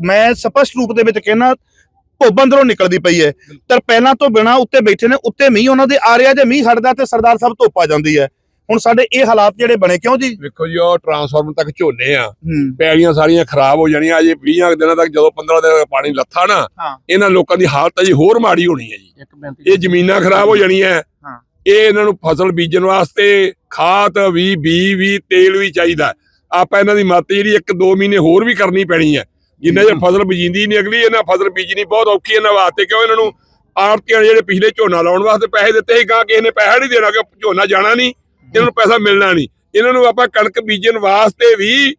ਮੈਂ ਸਪਸ਼ਟ ਰੂਪ ਦੇ ਵਿੱਚ ਕਹਿੰਦਾ ਭੁੱਬ ਅੰਦਰੋਂ ਨਿਕਲਦੀ ਪਈ ਹੈ। ਤਾਂ ਪਹਿਲਾਂ ਤੋਂ ਬਿਨਾ ਉੱਤੇ ਬੈਠੇ ਨੇ ਉੱਤੇ ਮੀਂਹ ਉਹਨਾਂ ਦੇ ਆ ਰਿਹਾ ਜੇ ਮੀਂਹ ਹਟਦਾ ਤੇ ਸਰਦਾਰ ਸਾਹਿਬ ਧੁੱਪ ਆ ਜਾਂਦੀ ਹੈ। ਹੁਣ ਸਾਡੇ ਇਹ ਹਾਲਾਤ ਜਿਹੜੇ ਬਣੇ ਕਿਉਂ ਜੀ?
ਵੇਖੋ ਜੀ ਉਹ ਟਰਾਂਸਫਾਰਮਰ ਤੱਕ ਝੋਨੇ ਆ। ਪੈਲੀਆਂ ਸਾਰੀਆਂ ਖਰਾਬ ਹੋ ਜਾਣੀਆਂ ਅਜੇ 20 ਕੁ ਦਿਨਾਂ ਤੱਕ ਜਦੋਂ 15 ਦਿਨ ਪਾਣੀ ਲੱਥਾ ਨਾ। ਇਹਨਾਂ ਲੋਕਾਂ ਦੀ ਹਾਲਤ ਅਜੇ ਹੋਰ ਮਾੜੀ ਹੋਣੀ ਹੈ ਜੀ। ਇਹ ਜ਼ਮੀਨਾਂ ਖਰਾਬ ਹੋ ਜਾਣੀਆਂ। ਇਹ ਇਹਨਾਂ ਨੂੰ ਫਸਲ ਬੀਜਣ ਵਾਸਤੇ ਖਾਦ ਵੀ ਬੀ ਵੀ ਤੇਲ ਵੀ ਚਾਹੀਦਾ। ਆਪਾਂ ਇਹਨਾਂ ਦੀ ਮੱਤ ਜਿਹੜੀ ਇੱਕ ਦੋ ਮਹੀਨੇ ਹੋਰ ਵੀ ਕਰਨੀ ਪੈਣੀ ਹੈ। ਜਿੰਨਾ ਚਿਰ ਫਸਲ ਬੀਜੀਂਦੀ ਨਹੀਂ ਅਗਲੀ ਇਹਨਾਂ ਫਸਲ ਬੀਜਣੀ ਬਹੁਤ ਔਖੀ ਇਹਨਾਂ ਵਾਸਤੇ ਕਿਉਂ ਇਹਨਾਂ ਨੂੰ? ਆੜਤੀਆਂ ਜਿਹੜੇ ਪਿਛਲੇ ਝੋਨਾ ਲਾਉਣ ਵਾਸਤੇ ਪੈਸੇ ਦਿੱਤੇ ਸੀ ਗਾਂ ਕਿਸੇ ਨੇ ਪੈਸਾ ਨਹੀਂ ਦੇਣਾ ਕਿ ਝੋਨਾ ਜਾਣਾ ਨਹੀਂ? ਇਹਨਾਂ ਨੂੰ ਪੈਸਾ ਮਿਲਣਾ ਨਹੀਂ। ਇਹਨਾਂ ਨੂੰ ਆਪਾਂ ਕਣਕ ਬੀਜਣ ਵਾਸਤੇ ਵੀ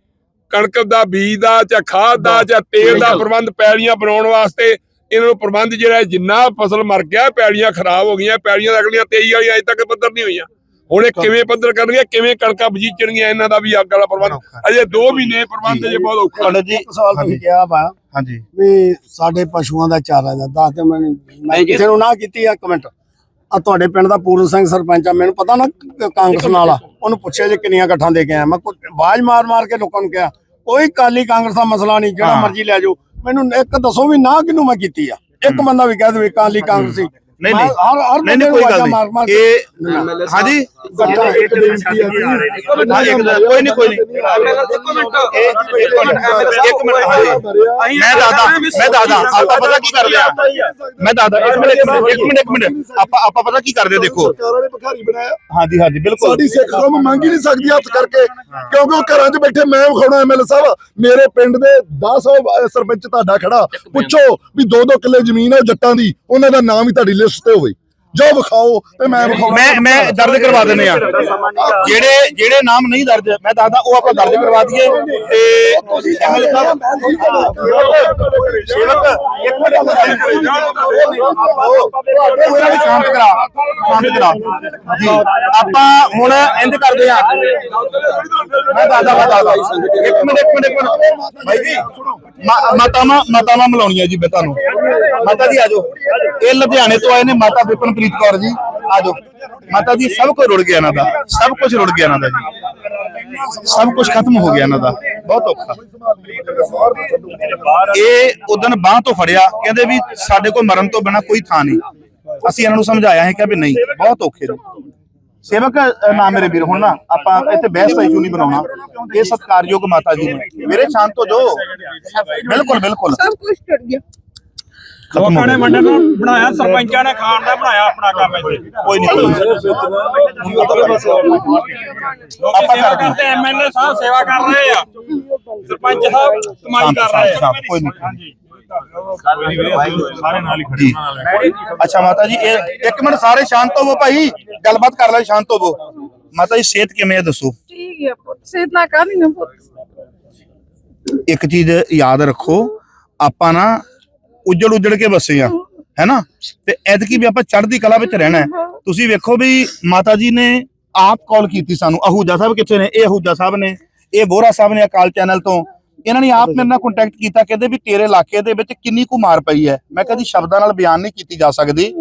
ਕਣਕ ਦਾ ਬੀਜ ਦਾ ਜਾਂ ਖਾਦ ਦਾ ਜਾਂ ਤੇਲ ਦਾ ਪ੍ਰਬੰਧ ਪੈਲੀਆਂ ਬਣਾਉਣ ਵਾਸਤੇ ਇਹਨਾਂ ਨੂੰ ਪ੍ਰਬੰਧ ਜਿਹੜਾ ਜਿੰਨਾ ਫਸਲ ਮਰ ਗਿਆ ਪੈਲੀਆਂ ਖਰਾਬ ਹੋ ਗਈਆਂ ਪੈਲੀਆਂ ਅਗਲੀਆਂ 23 ਵਾਲੀਆਂ ਅਜੇ ਤੱਕ ਪੱਧਰ ਨਹੀਂ ਹੋਈਆਂ। ਹੁਣ ਇਹ ਕਿਵੇਂ ਪੱਧਰ ਕਰਨਗੇ ਕਿਵੇਂ ਕਣਕਾਂ ਬੀਜਣਗੀਆਂ ਇਹਨਾਂ ਦਾ ਵੀ ਅੱਗ ਵਾਲਾ ਪ੍ਰਬੰਧ ਅਜੇ 2 ਮਹੀਨੇ ਪ੍ਰਬੰਧ ਜੇ। ਬਹੁਤ ਔਖਾ।
ਜੀ
ਇੱਕ ਸਵਾਲ ਤੁਸੀਂ ਕਿਹਾ ਵਾ
ਹਾਂਜੀ।
ਵੀ ਸਾਡੇ ਪਸ਼ੂਆਂ ਦਾ ਚਾਰਾ ਦਾ ਦੱਸ ਦਿਓ ਮੈਨੂੰ ਮੈਂ ਕਿਸੇ ਨੂੰ ਨਾ ਕੀਤੀ ਆ ਕਮੈਂਟ ਆ ਤੁਹਾਡੇ ਪਿੰਡ ਦਾ ਪੂਰਨ ਸਿੰਘ ਸਰਪੰਚ ਆ ਮੈਨੂੰ ਪਤਾ ਨਾ ਕਾਂਗਰਸ ਨਾਲ ਆ। ਉਹਨੂੰ ਪੁੱਛਿਆ ਜੇ ਕਿੰਨੀਆਂ ਇਕੱਠਾਂ ਦੇ ਕੇ ਆਇਆ। ਮੈਂ ਆਵਾਜ਼ ਮਾਰ ਮਾਰ ਕੇ ਲੋਕਾਂ ਨੂੰ ਕਿਹਾ ਕੋਈ ਕਾਲੀ ਕਾਂਗਰਸ ਦਾ ਮਸਲਾ ਨਹੀਂ ਜਿਹੜਾ। ਮਰਜ਼ੀ ਲੈ ਜਾਓ। ਮੈਨੂੰ ਇੱਕ ਦੱਸੋ ਵੀ ਨਾ ਕਿਹਨੂੰ ਮੈਂ ਕੀਤੀ ਆ। ਇੱਕ ਬੰਦਾ ਵੀ ਕਹਿ ਦੇਵੇ ਕਾਲੀ ਕਾਂਗਰਸੀ।
ਨਹੀਂ, ਨਹੀਂ। ਕੋਈ ਗੱਲ ਨਹੀਂ। ਇਹ ਹਾਂਜੀ? ਕੋਈ ਨਹੀਂ ਕੋਈ ਨਹੀਂ। ਇਹ ਇੱਕ ਮਿੰਟ ਇੱਕ ਮਿੰਟ ਹਾਂਜੀ। ਮੈਂ ਦਾਦਾ ਮੈਂ ਦਾਦਾ ਆਪਾਂ ਪਤਾ ਕੀ ਕਰਦੇ ਆ? ਮੈਂ ਦਾਦਾ ਇੱਕ ਮਿੰਟ ਇੱਕ ਮਿੰਟ ਇੱਕ ਮਿੰਟ ਆਪਾਂ ਆਪਾਂ ਪਤਾ ਕੀ ਕਰਦੇ ਦੇਖੋ।
ਸਰਕਾਰਾਂ ਨੇ ਭਿਖਾਰੀ ਬਣਾਇਆ।
ਹਾਂਜੀ ਹਾਂਜੀ ਬਿਲਕੁਲ।
ਸਾਡੀ ਸਿੱਖ ਕੌਮ ਮੰਗ ਹੀ ਨਹੀਂ ਸਕਦੀ ਹੱਥ ਕਰਕੇ ਕਿਉਂਕਿ ਉਹ ਘਰਾਂ 'ਚ ਬੈਠੇ ਮੈਂ ਵਿਖਾਉਣਾ ਐਮਐਲਏ ਸਾਹਿਬ ਮੇਰੇ ਪਿੰਡ ਦੇ 10 ਸਰਪੰਚ ਤੁਹਾਡਾ ਖੜਾ। ਪੁੱਛੋ ਵੀ ਦੋ ਦੋ ਕਿੱਲੇ ਜ਼ਮੀਨ ਹੈ ਜੱਟਾਂ ਦੀ ਉਹਨਾਂ ਦਾ ਨਾਮ ਹੀ ਤੁਹਾਡੀ ਲਿਸਟ ਤੇ ਹੋਵੇ ਜੋ ਵਿਖਾਓ ਤੇ ਮੈਂ ਵਿਖਾਉਣਾ।
ਮੈਂ ਮੈਂ ਦਰਜ ਕਰਵਾ ਦਿੰਦੇ ਆ ਜਿਹੜੇ ਜਿਹੜੇ ਨਾਮ ਨਹੀਂ ਦਰਜ ਮੈਂ ਦੱਸਦਾ ਉਹ ਆਪਾਂ ਦਰਜ ਕਰਵਾ ਦਈਏ ਤੇ ਐਮਐਲਏ ਸਾਹਿਬ ਸੇਵਕ ਇੱਕ ਮਿੰਟ ਉਹਨਾਂ ਨੂੰ ਸ਼ਾਂਤ ਕਰਾ ਸ਼ਾਂਤ ਕਰਾ। ਜੀ ਆਪਾਂ ਹੁਣ ਇੰਜ ਕਰਦੇ ਆ ਮੈਂ ਦੱਸਦਾ ਮੈਂ ਦੱਸਦਾ। ਇੱਕ ਮਿੰਟ ਇੱਕ ਮਿੰਟ ਇੱਕ ਮਿੰਟ। ਭਾਈ ਜੀ ਮਾਤਾਵਾਂ ਮਾਤਾਵਾਂ ਮਿਲਾਉਣੀਆਂ ਜੀ ਮੈਂ ਤੁਹਾਨੂੰ। ਮਾਤਾ ਜੀ ਆਜੋ ਇਹ ਲੁਧਿਆਣੇ ਤੋਂ ਆਏ ਨੇ ਮਾਤਾ ਵਿਪਨਪ੍ਰੀਤ ਕੌਰ ਜੀ ਆਜੋ ਮਾਤਾ ਜੀ, ਸਭ ਕੁਝ ਰੁੜ ਗਿਆ ਇਹਨਾਂ ਦਾ। ਸਭ ਕੁਝ ਰੁੜ ਗਿਆ ਇਹਨਾਂ ਦਾ ਜੀ। ਸਭ ਕੁਝ ਖਤਮ ਹੋ ਗਿਆ ਇਹਨਾਂ ਦਾ। ਬਹੁਤ ਔਖਾ। ਇਹ ਉਦੋਂ ਬਾਹ ਤੋਂ ਫੜਿਆ। ਕਹਿੰਦੇ ਵੀ ਸਾਡੇ ਕੋਲ ਮਰਨ ਤੋਂ ਬਿਨਾ ਕੋਈ ਥਾਂ ਨਹੀਂ। ਅਸੀਂ ਇਹਨਾਂ ਨੂੰ ਸਮਝਾਇਆ ਹੈ ਕਿ ਵੀ ਨਹੀਂ। ਬਹੁਤ ਔਖੇ ਨੇ। ਸੇਵਕ ਨਾ ਮੇਰੇ ਵੀਰ, ਹੁਣ ਨਾ ਆਪਾਂ ਇੱਥੇ ਬਹਿਸ ਦਾ ਇਸ਼ੂ ਨਹੀਂ ਬਣਾਉਣਾ। ਇਹ ਸਤਿਕਾਰਯੋਗ ਮਾਤਾ ਜੀ ਨੇ। ਮੇਰੇ ਸ਼ਾਂਤ ਹੋ ਜੋ ਬਿਲਕੁਲ ਬਿਲਕੁਲ।
ਸਭ ਕੁਝ ਟੁੱਟ ਗਿਆ।
ਖਤਮ ਹੋ
ਲੋਕਾਂ ਨੇ
ਗਿਆ।
ਮੰਡੇ ਨੂੰ ਬਣਾਇਆ ਸਰਪੰਚਾਂ ਨੇ ਖਾਣ ਦਾ ਬਣਾਇਆ ਆਪਣਾ ਕੰਮ ਇੱਥੇ
ਕੋਈ ਨਹੀਂ। ਕੋਈ ਨਹੀਂ। ਆਪਾਂ ਕਰਦੇ ਹਾਂ।
ਤੇ ਐਮਐਲਏ ਸਾਹਿਬ ਸੇਵਾ ਕਰ ਰਹੇ ਆ। ਸਰਪੰਚ ਸਾਹਿਬ ਕਮਾਈ ਕਰ ਰਹੇ ਆ।
ਕੋਈ ਨਹੀਂ।
ਸਾਰੇ ਨਾਲ ਹੀ
ਜੀ। ਅੱਛਾ ਮਾਤਾ ਜੀ ਇਹ ਇੱਕ ਮਿੰਟ ਸਾਰੇ ਸ਼ਾਂਤ ਹੋਵੋ ਭਾਈ। ਗੱਲਬਾਤ ਕਰ ਲੈ ਸ਼ਾਂਤ ਹੋਵੋ। ਮਾਤਾ ਜੀ ਸਿਹਤ ਕਿਵੇਂ ਹੈ ਦੱਸੋ?
ਠੀਕ ਹੈ ਪੁੱਤ। ਸੇਤਨਾ ਕਾਹਦੀ ਨਾ ਪੁੱਤ।
ਇੱਕ ਚੀਜ਼ ਯਾਦ ਰੱਖੋ ਆਪਾਂ ਨਾ ਉੱਜੜ ਉੱਜੜ ਕੇ ਵਸੇ ਆ ਹੈਨਾ? ਤੇ ਐਤਕੀ ਵੀ ਆਪਾਂ ਚੜ੍ਹਦੀ ਕਲਾ ਵਿੱਚ ਰਹਿਣਾ ਹੈ। ਤੁਸੀਂ ਵੇਖੋ ਵੀ ਮਾਤਾ ਜੀ ਨੇ ਆਪ ਕਾਲ ਕੀਤੀ ਸਾਨੂੰ। ਅਹੂਜਾ ਸਾਹਿਬ ਕਿੱਥੇ ਨੇ? ਇਹ ਅਹੂਜਾ ਸਾਹਿਬ ਨੇ ਇਹ ਬੋਰਾ ਸਾਹਿਬ ਨੇ ਅਕਾਲ ਚੈਨਲ ਤੋਂ। ਇਹਨਾਂ ਨੇ ਆਪ ਮੇਰੇ ਨਾਲ ਕੰਟੈਕਟ ਕੀਤਾ ਕਹਿੰਦੇ ਵੀ ਤੇਰੇ ਇਲਾਕੇ ਦੇ ਵਿੱਚ ਕਿੰਨੀ ਕੁ ਮਾਰ ਪਈ ਹੈ। ਮੈਂ ਕਿਹਾ ਜੀ ਸ਼ਬਦਾਂ ਨਾਲ ਬਿਆਨ ਨਹੀਂ ਕੀਤੀ ਜਾ ਸਕਦੀ।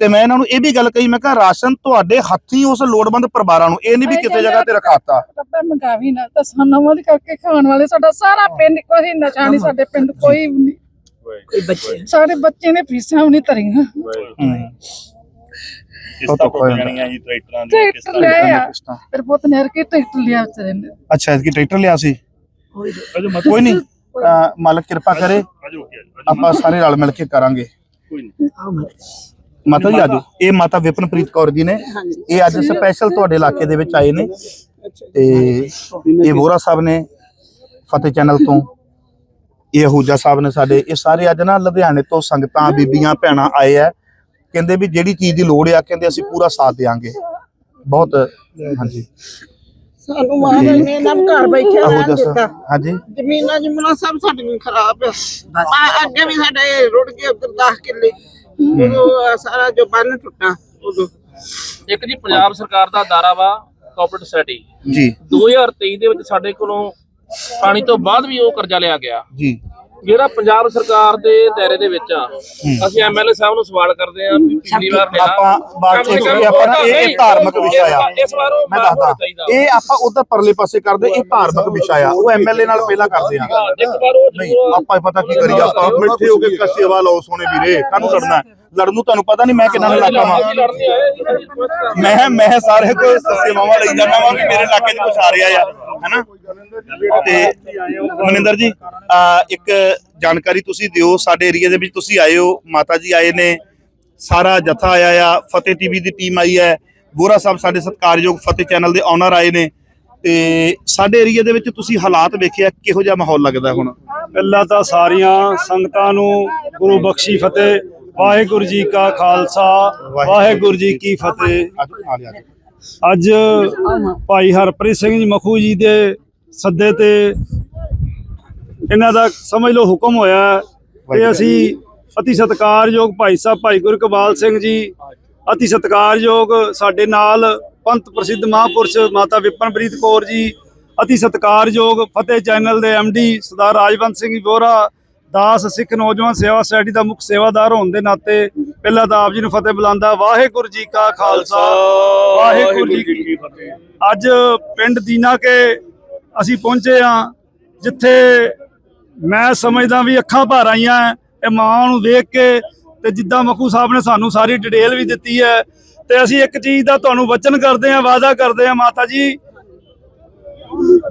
ਤੇ ਮੈਂ ਇਹਨਾਂ ਨੂੰ ਇਹ ਵੀ ਗੱਲ ਕਹੀ ਮੈਂ ਕਿਹਾ ਰਾਸ਼ਨ ਤੁਹਾਡੇ ਹੱਥੀਂ ਉਸ ਲੋੜਵੰਦ ਪਰਿਵਾਰਾਂ ਨੂੰ ਇਹ ਨਹੀਂ ਵੀ ਕਿਸੇ ਜਗ੍ਹਾ ਤੇ ਰਖਾਤਾ।
ਰੱਬਾ ਮੰਗਾਵੀ ਨਾ ਤਾਂ ਸਾਨੂੰ ਵਾਲੀ ਕਰਕੇ ਖਾਣ ਵਾਲੇ ਸਾਡਾ ਸਾਰਾ ਪਿੰਡ ਕੋਈ ਨਸ਼ਾ ਨਹੀਂ ਸਾਡੇ ਪਿੰਡ ਕੋਈ ਵੀ ਨਹੀਂ। ਕੋਈ ਬੱਚੇ ਸਾਡੇ ਬੱਚੇ ਨੇ ਫੀਸਾਂ ਵੀ ਨਹੀਂ ਤਰੀਆਂ
ਬਹੁਤ ਔਖਾ ਹੋ ਜਾਂਦਾ
ਟਰੈਕਟਰ ਲਿਆ ਫਿਰ ਪੁੱਤ ਨੇ ਰਕੇ ਟਰੈਕਟਰ ਲਿਆ ਵਿਚਾਰੇ ਨੇ।
ਅੱਛਾ ਇਸकी ਟਰੈਕਟਰ ਲਿਆ ਸੀ? ਕੋਈ ਨਹੀਂ। ਅਹ ਮਾਲਕ ਕਿਰਪਾ ਕਰੇ। ਆਪਾਂ ਸਾਰੇ ਰਲ ਮਿਲ ਕੇ ਕਰਾਂਗੇ। ਮਾਤਾ ਜੀ। ਆਜੋ ਇਹ ਮਾਤਾ ਵਿਪਨਪ੍ਰੀਤ ਕੌਰ ਜੀ ਨੇ। ਇਹ ਅੱਜ ਸਪੈਸ਼ਲ ਤੁਹਾਡੇ ਇਲਾਕੇ ਦੇ ਵਿੱਚ ਆਏ ਨੇ। ਤੇ ਇਹ ਵੋਰਾ ਸਾਹਿਬ ਨੇ ਫਤਿਹ ਚੈਨਲ ਤੋਂ ਇਹ ਹੂਜਾ ਸਾਹਿਬ ਨੇ ਸਾਡੇ ਇਹ ਸਾਰੇ ਅੱਜ ਨਾ ਲੁਧਿਆਣੇ ਤੋਂ ਸੰਗਤਾਂ ਬੀਬੀਆਂ ਭੈਣਾਂ ਆਏ ਆ ਕਹਿੰਦੇ ਵੀ ਜਿਹੜੀ ਚੀਜ਼ ਦੀ ਲੋੜ ਆ ਕਹਿੰਦੇ ਅਸੀਂ ਪੂਰਾ ਸਾਥ ਦੇਵਾਂਗੇ ਬਹੁਤ ਹਾਂਜੀ।
ਸਾਨੂੰ ਮਹਾਰਾਜ ਨੇ ਨਾ ਘਰ ਬੈਠੇ ਰਹਿਣ ਦਿੱਤਾ।
ਹਾਂਜੀ।
ਜ਼ਮੀਨਾਂ ਜਮਨਾ ਸਭ ਸਾਡੀਆਂ ਖਰਾਬ ਆ ਅੱਗੇ ਵੀ ਸਾਡੇ ਰੁੜ ਗਏ ਉੱਧਰ 10 ਕਿੱਲੇ। ਉਦੋਂ ਸਾਰਾ ਜੋ ਬੰਨ ਟੁੱਟਾ ਉਦੋਂ।
ਇੱਕ ਜੀ ਪੰਜਾਬ ਸਰਕਾਰ ਦਾ ਦਾਰਾ ਵਾ ਕਾਰਪੋਰੇਟ ਸੋਸਾਇਟੀ
ਜੀ।
2023 ਦੇ ਵਿੱਚ ਸਾਡੇ ਕੋਲੋਂ ਪਾਣੀ ਤੋਂ ਬਾਅਦ ਵੀ ਉਹ ਕਰਜ਼ਾ ਲਿਆ ਗਿਆ।
ਜੀ।
ਜਿਹੜਾ ਪੰਜਾਬ ਸਰਕਾਰ ਦੇ ਦਾਇਰੇ ਦੇ ਵਿੱਚ ਆ ਅਸੀਂ ਐਮਐਲਏ ਸਾਹਿਬ ਨੂੰ ਸਵਾਲ ਕਰਦੇ ਆ ਵੀ ਪਿਛਲੀ ਵਾਰ ਲਿਆ।
ਆਪਾਂ ਬਾਤ
ਕਮ ਸੇ
ਇਹ
ਕਮ
ਕਿ ਆਪਾਂ ਨਾ ਇਹ ਧਾਰਮਿਕ ਵਿਸ਼ਾ ਆ।
ਇਸ ਵਾਰ ਉਹ
ਮੈਂ ਦੱਸਦਾ ਇਹ ਆਪਾਂ ਉਧਰ ਪਰਲੇ ਪਾਸੇ ਕਰਦੇ ਇਹ ਧਾਰਮਿਕ ਵਿਸ਼ਾ ਆ। ਉਹ ਐਮਐਲਏ ਨਾਲ ਪਹਿਲਾਂ ਕਰਦੇ ਆ।
ਹਾਂ, ਇੱਕ ਵਾਰ ਉਹ
ਆਪਾਂ ਹੀ ਪਤਾ ਕੀ ਕਰੀਏ ਆਪਾਂ ਮਿੱਠੇ ਹੋ ਕੇ ਕੱਸੇ ਵਾ ਲਓ ਸੋਨੇ ਵੀਰੇ ਕਾਹਨੂੰ ਲੜਨਾ? ਲੜਨ ਨੂੰ ਤੁਹਾਨੂੰ ਪਤਾ ਨਹੀਂ ਮੈਂ ਕਿੰਨਾ ਇਲਾਕਾ ਵਾਂ
ਕਰ-
ਮੈਂ ਮੈਂ ਸਾਰੇ ਕੋਈ ਸੱਸੇ ਮਾਵਾ ਲਈ ਜਾਂਦਾ ਵਾਂ ਵੀ ਮੇਰੇ ਇਲਾਕੇ 'ਚ ਕੁਛ ਆ ਰਿਹਾ ਆ। ਹੈਨਾ? ਤੇ ਮਨਿੰਦਰ ਜੀ ਆ ਇੱਕ ਜਾਣਕਾਰੀ ਤੁਸੀਂ ਦਿਓ ਸਾਡੇ ਏਰੀਆ ਦੇ ਵਿੱਚ ਤੁਸੀਂ ਆਏ ਹੋ ਮਾਤਾ ਜੀ ਆਏ ਨੇ ਸਾਰਾ ਜਥਾ ਆਇਆ ਆ ਫਤਿਹ ਟੀਵੀ ਦੀ ਟੀਮ ਆਈ ਹੈ ਗੋਰਾ ਸਾਹਿਬ ਸਾਡੇ ਸਤਿਕਾਰਯੋਗ ਫਤਿਹ ਚੈਨਲ ਦੇ ਓਨਰ ਆਏ ਨੇ ਤੇ ਸਾਡੇ ਏਰੀਆ ਦੇ ਵਿੱਚ ਤੁਸੀਂ ਹਾਲਾਤ ਵੇਖਿਆ ਕਿਹੋ ਜਿਹਾ ਮਾਹੌਲ ਲੱਗਦਾ ਹੁਣ?
ਪਹਿਲਾਂ ਤਾਂ ਸਾਰੀਆਂ ਸੰਗਤਾਂ ਨੂੰ ਗੁਰੂ ਬਖਸ਼ੀ ਫਤਿਹ ਵਾਹਿਗੁਰੂ ਜੀ ਕਾ ਖਾਲਸਾ ਵਾਹਿਗੁਰੂ ਜੀ ਕੀ ਫਤਿਹ। ਅੱਜ ਭਾਈ ਹਰਪ੍ਰੀਤ ਸਿੰਘ ਜੀ ਮਖੂ ਜੀ ਦੇ ਸੱਦੇ ਤੇ ਇਹਨਾਂ ਦਾ ਸਮਝ ਲਓ ਹੁਕਮ ਹੋਇਆ ਹੈ ਤੇ ਅਸੀਂ ਅਤੀ ਸਤਿਕਾਰਯੋਗ ਭਾਈ ਸਾਹਿਬ ਭਾਈ ਗੁਰਕਬਾਲ ਸਿੰਘ ਜੀ ਅਤੀ ਸਤਿਕਾਰਯੋਗ ਸਾਡੇ ਨਾਲ ਪੰਥ ਪ੍ਰਸਿੱਧ ਮਹਾਪੁਰਸ਼ ਮਾਤਾ ਵਿਪਨਪ੍ਰੀਤ ਕੌਰ ਜੀ ਅਤੀ ਸਤਿਕਾਰਯੋਗ ਫਤਿਹ ਚੈਨਲ ਦੇ ਡੀ ਸਰਦਾਰ ਰਾਜਵੰਤ ਸਿੰਘ ਜੀ ਬੋਰਾ ਦਾਸ ਸਿੱਖ ਨੌਜਵਾਨ ਸੇਵਾ ਸੁਸਾਇਟੀ ਦਾ ਮੁੱਖ ਸੇਵਾਦਾਰ ਹੋਣ ਦੇ ਨਾਤੇ ਪਹਿਲਾਂ ਤਾਂ ਆਪ ਜੀ ਨੂੰ ਫਤਿਹ ਬੁਲਾਉਂਦਾ ਵਾਹਿਗੁਰੂ ਜੀ ਕਾ ਖਾਲਸਾ ਵਾਹਿਗੁਰੂ ਜੀ ਕੀ ਫਤਿਹ। ਅੱਜ ਪਿੰਡ ਦੀਨਾ ਕੇ ਅਸੀਂ ਪਹੁੰਚੇ ਹਾਂ ਜਿੱਥੇ ਮੈਂ ਸਮਝਦਾ ਵੀ ਅੱਖਾਂ ਭਰ ਆਈਆਂ ਇਹ ਮਾਂ ਨੂੰ ਵੇਖ ਕੇ ਤੇ ਜਿੱਦਾਂ ਮੱਖੂ ਸਾਹਿਬ ਨੇ ਸਾਨੂੰ ਸਾਰੀ ਡਿਟੇਲ ਵੀ ਦਿੱਤੀ ਹੈ ਤੇ ਅਸੀਂ ਇੱਕ ਚੀਜ਼ ਦਾ ਤੁਹਾਨੂੰ ਵਚਨ ਕਰਦੇ ਹਾਂ ਵਾਅਦਾ ਕਰਦੇ ਹਾਂ ਮਾਤਾ ਜੀ